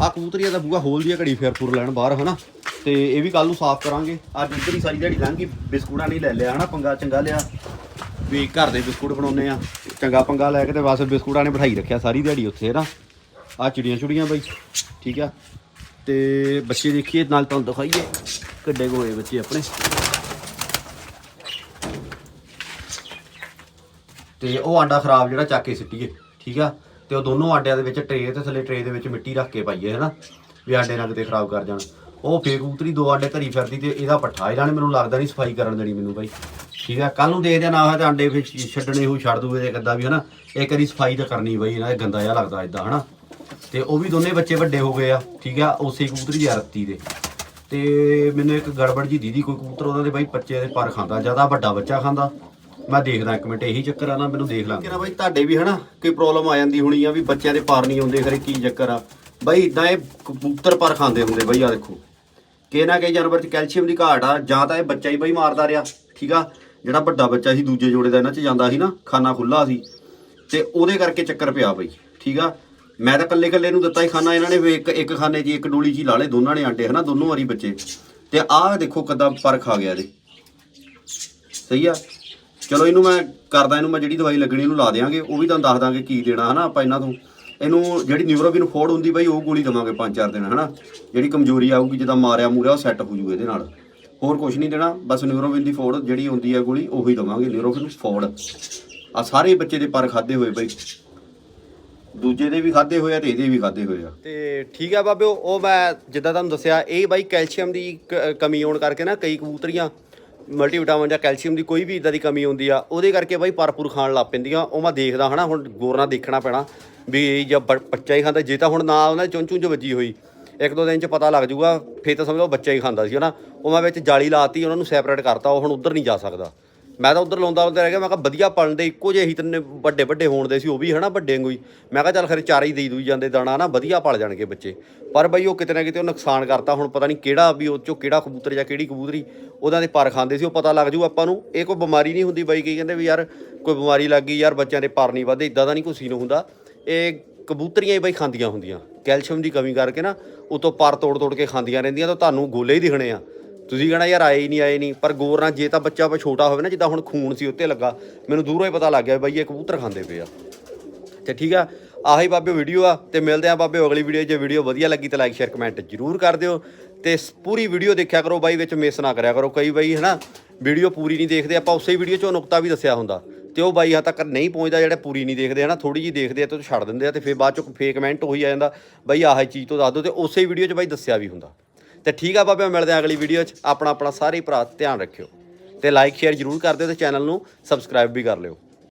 ਆ ਕਬੂਤਰੀਆ ਦਾ ਬੂਆ ਹੋਲ ਦੀ ਘੜੀ ਫੇਰ ਫੁਰ ਲੈਣ ਬਾਹਰ, ਹਨਾ? ਤੇ ਇਹ ਵੀ ਕੱਲ ਨੂੰ ਸਾਫ਼ ਕਰਾਂਗੇ। ਅੱਜ ਇੱਧਰ ਹੀ ਸਾਰੀ ਦਿਹਾੜੀ ਲੰਘ ਗਈ, ਬਿਸਕੁਟਾਂ ਨਹੀਂ ਲੈ ਲਿਆ, ਹਨਾ, ਪੰਗਾ ਚੰਗਾ ਲਿਆ। ਵੀ ਘਰ ਦੇ ਬਿਸਕੁਟ ਬਣਾਉਨੇ ਆ, ਚੰਗਾ ਪੰਗਾ ਲੈ ਕੇ ਤੇ ਬਸ ਬਿਸਕੁਟਾਂ ਨੇ ਬਿਠਾਈ ਰੱਖਿਆ ਸਾਰੀ ਦਿਹਾੜੀ ਉੱਥੇ ਨਾ ਆ ਚਿੜੀਆਂ ਚੁੜੀਆਂ ਬਾਈ, ਠੀਕ ਆ। ਤੇ ਬੱਚੇ ਦੇਖੀਏ, ਨਾਲ ਤੁਹਾਨੂੰ ਦਿਖਾਈਏ, ਕਿੱਡੇ ਕੁ ਹੋਏ ਬੱਚੇ ਆਪਣੇ। ਤੇ ਉਹ ਆਂਡਾ ਖਰਾਬ ਜਿਹੜਾ ਚੱਕ ਕੇ ਸਿੱਟੀਏ, ਠੀਕ ਆ। ਤੇ ਉਹ ਦੋਨੋਂ ਆਂਡਿਆਂ ਦੇ ਵਿੱਚ ਟਰੇ ਤੇ ਥੱਲੇ ਟਰੇ ਦੇ ਵਿੱਚ ਮਿੱਟੀ ਰੱਖ ਕੇ ਪਾਈਏ, ਹਨਾ। ਵੀ ਆਂਡੇ ਨਾ ਕਿਤੇ ਖਰਾਬ ਕਰ ਜਾਣ। ਉਹ ਫੇਕ ਕਬੂਤਰੀ ਦੋ ਆਂਡੇ ਧਰੀ ਫਿਰਦੀ ਤੇ ਇਹਦਾ ਪੱਠਾ ਇਹਨਾਂ ਨੇ ਮੈਨੂੰ ਲੱਗਦਾ ਨਹੀਂ ਸਫ਼ਾਈ ਕਰਨ ਦੇਣੀ ਮੈਨੂੰ ਬਾਈ। ਠੀਕ ਆ ਕੱਲ ਨੂੰ ਦੇਖਦੇ ਆ ਨਾ ਹੋਇਆ ਤੇ ਆਂਡੇ ਵਿੱਚ ਛੱਡਣੇ ਹੋ ਛੱਡ ਦੂਗੇ ਤੇ ਕਿੱਦਾਂ ਵੀ ਹਨਾ। ਇੱਕ ਵਾਰੀ ਸਫ਼ਾਈ ਤਾਂ ਕਰਨੀ ਬਾਈ ਇਹਨਾਂ ਦੇ ਗੰਦਾ ਜਿਹਾ ਲੱਗਦਾ ਇਦਾਂ ਹਨਾ। ਤੇ ਉਹ ਵੀ ਦੋਨੇ ਬੱਚੇ ਵੱਡੇ ਹੋ ਗਏ ਆ, ਠੀਕ ਆ, ਉਸੇ ਕਬੂਤਰੀ ਦੀ ਰੱਤੀ ਦੇ। ਤੇ ਮੈਨੂੰ ਇੱਕ ਗੜਬੜ ਜੀ ਦੀਦੀ, ਕੋਈ ਕਬੂਤਰ ਉਹਨਾਂ ਦੇ ਬਾਈ ਬੱਚੇ ਦੇ ਪਰ ਖਾਂਦਾ, ਜ਼ਿਆਦਾ ਵੱਡਾ ਬੱਚਾ ਖਾਂਦਾ। ਮੈਂ ਦੇਖਦਾ ਇੱਕ ਮਿੰਟ, ਇਹੀ ਚੱਕਰ ਆ ਨਾ, ਮੈਨੂੰ ਦੇਖ ਲਾਂਗੇ। ਕਿਰਾ ਬਾਈ ਤੁਹਾਡੇ ਵੀ ਹਨਾ, ਕੋਈ ਪ੍ਰੋਬਲਮ ਆ ਜਾਂਦੀ ਹੋਣੀ ਆ ਵੀ ਬੱਚਿਆਂ ਦੇ ਪਰ ਨਹੀਂ ਆਉਂਦੇ, ਖਰੇ ਕੀ ਚੱਕਰ ਆ। ਬਾਈ ਇਦਾਂ ਇਹ ਕਬੂਤਰ ਪਰ ਖਾਂਦੇ ਹੁੰਦੇ ਬਾਈ ਆ ਦੇਖੋ। ਕਿ ਨਾ ਕਿ ਜਾਨਵਰ 'ਚ ਕੈਲਸ਼ੀਅਮ ਦੀ ਘਾਟ ਆ ਜਾਂ ਤਾਂ ਇਹ ਬੱਚਾ ਹੀ ਬਾਈ ਮਾਰਦਾ ਰਿਹਾ ਠੀਕ ਆ? ਜਿਹੜਾ ਵੱਡਾ ਬੱਚਾ ਸੀ ਦੂਜੇ ਜੋੜੇ ਦਾ ਇਹਨਾਂ 'ਚ ਜਾਂਦਾ ਸੀ ਨਾ ਖਾਨਾ ਖੁੱਲਾ ਸੀ। ਤੇ ਉਹਦੇ ਕਰਕੇ ਚੱਕਰ ਪਿਆ ਬਈ ਠੀਕ ਆ? ਮੈਂ ਤਾਂ ਕੱਲੇ ਕੱਲੇ ਨੂੰ ਦਿੱਤਾ ਹੀ ਖਾਣਾ ਇਹਨਾਂ ਨੇ ਇੱਕ ਇੱਕ ਖਾਨੇ 'ਚ ਹੀ, ਇੱਕ ਡੋਲੀ 'ਚ ਹੀ ਲਾ ਲਏ ਦੋਨਾਂ ਨੇ ਆਂਡੇ ਹਨਾ? ਦੋਨੋਂ ਵਾਰੀ ਬੱਚੇ। ਤੇ ਆਹ ਦੇਖੋ ਕਦਾਂ ਪਰ ਆ ਗਿਆ ਇਹਦੇ। ਸਹੀ ਆ? ਚਲੋ ਇਹਨੂੰ ਮੈਂ ਕਰਦਾ ਇਹਨੂੰ ਮੈਂ ਜਿਹੜੀ ਦਵਾਈ ਲੱਗਣੀ ਇਹਨੂੰ ਲਾ ਦੇਾਂਗੇ ਉਹ ਵੀ ਤੁਹਾਨੂੰ ਦੱਸ ਦਾਂਗੇ ਕੀ ਦੇਣਾ ਹਨਾ ਆਪਾਂ ਇਹਨਾਂ ਤੋਂ। ਇਹਨੂੰ ਜਿਹੜੀ ਨਿਊਰੋਬਿਨ ਫੋੜ ਹੁੰਦੀ ਬਾਈ, ਉਹ ਗੋਲੀ ਦਵਾਂਗੇ 5-4 ਦਿਨ, ਹਨਾ? ਜਿਹੜੀ ਕਮਜ਼ੋਰੀ ਆਊਗੀ, ਜਿੱਦਾਂ ਮਾਰਿਆ ਮੂਰਿਆ, ਉਹ ਸੈੱਟ ਹੋ ਜੂ ਇਹਦੇ ਨਾਲ। ਹੋਰ ਕੁਝ ਨਹੀਂ ਦੇਣਾ, ਬਸ ਨਿਊਰੋਬਿਨ ਦੀ ਫੋੜ, ਜਿਹੜੀ ਹੁੰਦੀ ਹੈ ਗੋਲੀ, ਉਹੀ ਦਵਾਂਗੇ, ਨਿਊਰੋਬਿਨ ਫੋੜ। ਆ ਸਾਰੇ ਬੱਚੇ ਦੇ ਪਰ ਖਾਦੇ ਹੋਏ ਬਾਈ। ਦੂਜੇ ਦੇ ਵੀ ਖਾਦੇ ਹੋਏ ਆ ਤੇ ਇਹਦੇ ਵੀ ਖਾਦੇ ਹੋਏ ਆ। ਤੇ ਠੀਕ ਆ ਬਾਬਿਓ, ਉਹ ਮੈਂ ਜਿੱਦਾਂ ਤੁਹਾਨੂੰ ਦੱਸਿਆ, ਇਹ ਬਾਈ ਕੈਲਸ਼ੀਅਮ ਦੀ ਕ- ਕਮੀ ਹੋਣ ਕਰਕੇ ਨਾ ਕਈ ਕਬੂਤਰੀਆਂ ਮਲਟੀਵਿਟਾਮਿਨ ਜਾਂ ਕੈਲਸ਼ੀਅਮ ਦੀ ਕੋਈ ਵੀ ਇਦਾਂ ਦੀ ਕਮੀ ਹੁੰਦੀ ਆ, ਉਹਦੇ ਕਰਕੇ ਬਾਈ ਭਰਪੂਰ ਖਾਣ ਲੱਗ ਪੈਂਦੀਆਂ। ਉਹ ਮੈਂ ਦੇਖਦਾ ਹਨਾ, ਹੁਣ ਗੌਰ ਨਾਲ ਦੇਖਣਾ ਪੈਣਾ ਵੀ ਇਹ ਜਾਂ ਬ- ਬੱਚਾ ਹੀ ਖਾਂਦਾ। ਜੇ ਤਾਂ ਹੁਣ ਨਾ ਉਹਨਾਂ ਦੀ ਚੁੰਝ ਚੁੰਝ ਵੱਜੀ ਹੋਈ, ਇੱਕ ਦੋ ਦਿਨ ਚ ਪਤਾ ਲੱਗ ਜੂਗਾ ਫੇਰ ਤਾਂ ਸਮਝ ਲਓ ਬੱਚਾ ਹੀ ਖਾਂਦਾ ਸੀ ਹਨਾ। ਉਹ ਮੈਂ ਵਿੱਚ ਜਾਲੀ ਲਾਤੀ, ਉਹਨਾਂ ਨੂੰ ਸੈਪਰੇਟ ਕਰਤਾ, ਉਹ ਹੁਣ ਉਧਰ ਨਹੀਂ ਜਾ ਸਕਦਾ। ਮੈਂ ਤਾਂ ਉਧਰ ਲਾਉਂਦਾ ਹੁੰਦਾ ਰਹਿ ਗਿਆ, ਮੈਂ ਕਿਹਾ ਵਧੀਆ ਪਲਣ ਦੇ, ਇੱਕੋ ਜਿਹੇ ਹੀ ਤਿੰਨੇ ਵੱਡੇ ਵੱਡੇ ਹੋਣ ਦੇ ਸੀ, ਉਹ ਵੀ ਹਨਾ ਵੱਡੇ ਵਾਂਗੂ ਹੀ। ਮੈਂ ਕਿਹਾ ਚੱਲ ਖਰੇ ਚਾਰੇ ਹੀ ਦੇਈ ਦੂਈ ਜਾਂਦੇ ਦਾਣਾ ਨਾ, ਵਧੀਆ ਪਲ ਜਾਣਗੇ ਬੱਚੇ। ਪਰ ਬਈ ਉਹ ਕਿਤੇ ਨਾ ਕਿਤੇ ਉਹ ਨੁਕਸਾਨ ਕਰਤਾ, ਹੁਣ ਪਤਾ ਨਹੀਂ ਕਿਹੜਾ ਵੀ ਉਹ ਚੋਂ ਕਿਹੜਾ ਕਬੂਤਰ ਜਾਂ ਕਿਹੜੀ ਕਬੂਤਰੀ ਉਹਨਾਂ ਦੇ ਪਰ ਖਾਂਦੇ ਸੀ, ਉਹ ਪਤਾ ਲੱਗ ਜੂ ਆਪਾਂ ਨੂੰ। ਇਹ ਕੋਈ ਬਿਮਾਰੀ ਨਹੀਂ ਹੁੰਦੀ ਬਾਈ ਕੀ ਕਹਿੰਦੇ ਵੀ ਯਾਰ ਕੋਈ ਬਿਮਾਰੀ ਲੱਗ ਗਈ, ਯਾਰ ਬੱਚਿਆਂ ਦੇ ਪਰ ਨਹੀਂ ਵਧਦੇ, ਇਦਾਂ ਦਾ ਨਹੀਂ ਕੋਈ ਸੀਨ ਹੁੰਦਾ। ਇਹ ਕਬੂਤਰੀਆਂ ਹੀ ਬਾਈ ਖਾਂਦੀਆਂ ਹੁੰਦੀਆਂ, ਕੈਲਸ਼ੀਅਮ ਦੀ ਕਮੀ ਕਰਕੇ ਨਾ ਉਤੋਂ ਪਰ ਤੋੜ ਤੋੜ ਕੇ ਖਾਂਦੀਆਂ ਰਹਿੰਦੀਆਂ, ਤਾਂ ਤੁਹਾਨੂੰ ਗੋਲੇ ਹੀ ਦਿਖਣੇ ਆ। ਤੁਸੀਂ ਕਹਣਾ ਯਾਰ ਆਏ ਹੀ ਨਹੀਂ, ਆਏ ਨਹੀਂ, ਪਰ ਗੌਰ ਨਾਲ ਜੇ ਤਾਂ ਬੱਚਾ ਵਾ ਛੋਟਾ ਹੋਵੇ ਨਾ, ਜਿੱਦਾਂ ਹੁਣ ਖੂਨ ਸੀ ਉੱਤੇ ਲੱਗਾ, ਮੈਨੂੰ ਦੂਰੋਂ ਹੀ ਪਤਾ ਲੱਗ ਗਿਆ ਵੀ ਬਾਈ ਇਹ ਕਬੂਤਰ ਖਾਂਦੇ ਪਏ ਆ। ਤੇ ਠੀਕ ਆ, ਆਹੀ ਬਾਬੇ ਵੀਡੀਓ ਆ, ਤੇ ਮਿਲਦੇ ਆ ਬਾਬੇ ਅਗਲੀ ਵੀਡੀਓ ਜੇ ਵੀਡੀਓ ਵਧੀਆ ਲੱਗੀ ਤਾਂ ਲਾਈਕ ਸ਼ੇਅਰ ਕਮੈਂਟ ਜ਼ਰੂਰ ਕਰ ਦਿਓ। ਤੇ ਪੂਰੀ ਵੀਡੀਓ ਦੇਖਿਆ ਕਰੋ ਬਾਈ, ਵਿੱਚ ਮਿਸ ਨਾ ਕਰਿਆ ਕਰੋ। ਕਈ ਬਾਈ ਹਨਾ ਵੀਡੀਓ ਪੂਰੀ ਨਹੀਂ ਦੇਖਦੇ, ਆਪਾਂ ਉਸੇ ਵੀਡੀਓ 'ਚੋਂ ਨੁਕਤਾ ਵੀ ਦੱਸਿਆ ਹੁੰਦਾ। ਤੇ ਉਹ ਬਾਈ ਹਾਂ ਤੱਕ ਨਹੀਂ ਪਹੁੰਚਦਾ ਜਿਹੜੇ ਪੂਰੀ ਨਹੀਂ ਦੇਖਦੇ ਹਨਾ ਥੋੜੀ ਜੀ ਦੇਖਦੇ ਆ ਤੇ ਉਹ ਛੱਡ ਦਿੰਦੇ ਆ ਤੇ ਫਿਰ ਬਾਅਦ 'ਚੋਂ ਫੇਕ ਕਮੈਂਟ ਉਹੀ ਆ ਜਾਂਦਾ। ਬਾਈ ਆਹ ਚੀਜ਼ ਤੋਂ ਦੱਸ ਦਿਓ ਤੇ ਉਸੇ ਵੀਡੀਓ 'ਚ ਬਾਈ ਦੱਸਿਆ ਵੀ ਹੁੰਦਾ। ਤੇ ਠੀਕ ਆ ਬਾਬੇ, ਮਿਲਦੇ ਆ ਅਗਲੀ ਵੀਡੀਓ 'ਚ। ਆਪਣਾ ਆਪਣਾ ਸਾਰੇ ਭਰਾ ਧਿਆਨ ਰੱਖਿਓ ਤੇ ਲਾਈਕ ਸ਼ੇਅਰ ਜ਼ਰੂਰ ਕਰ ਦਿਓ ਤੇ ਚੈਨਲ ਨੂੰ ਸਬਸਕ੍ਰਾਈਬ ਵੀ ਕਰ ਲਿਓ।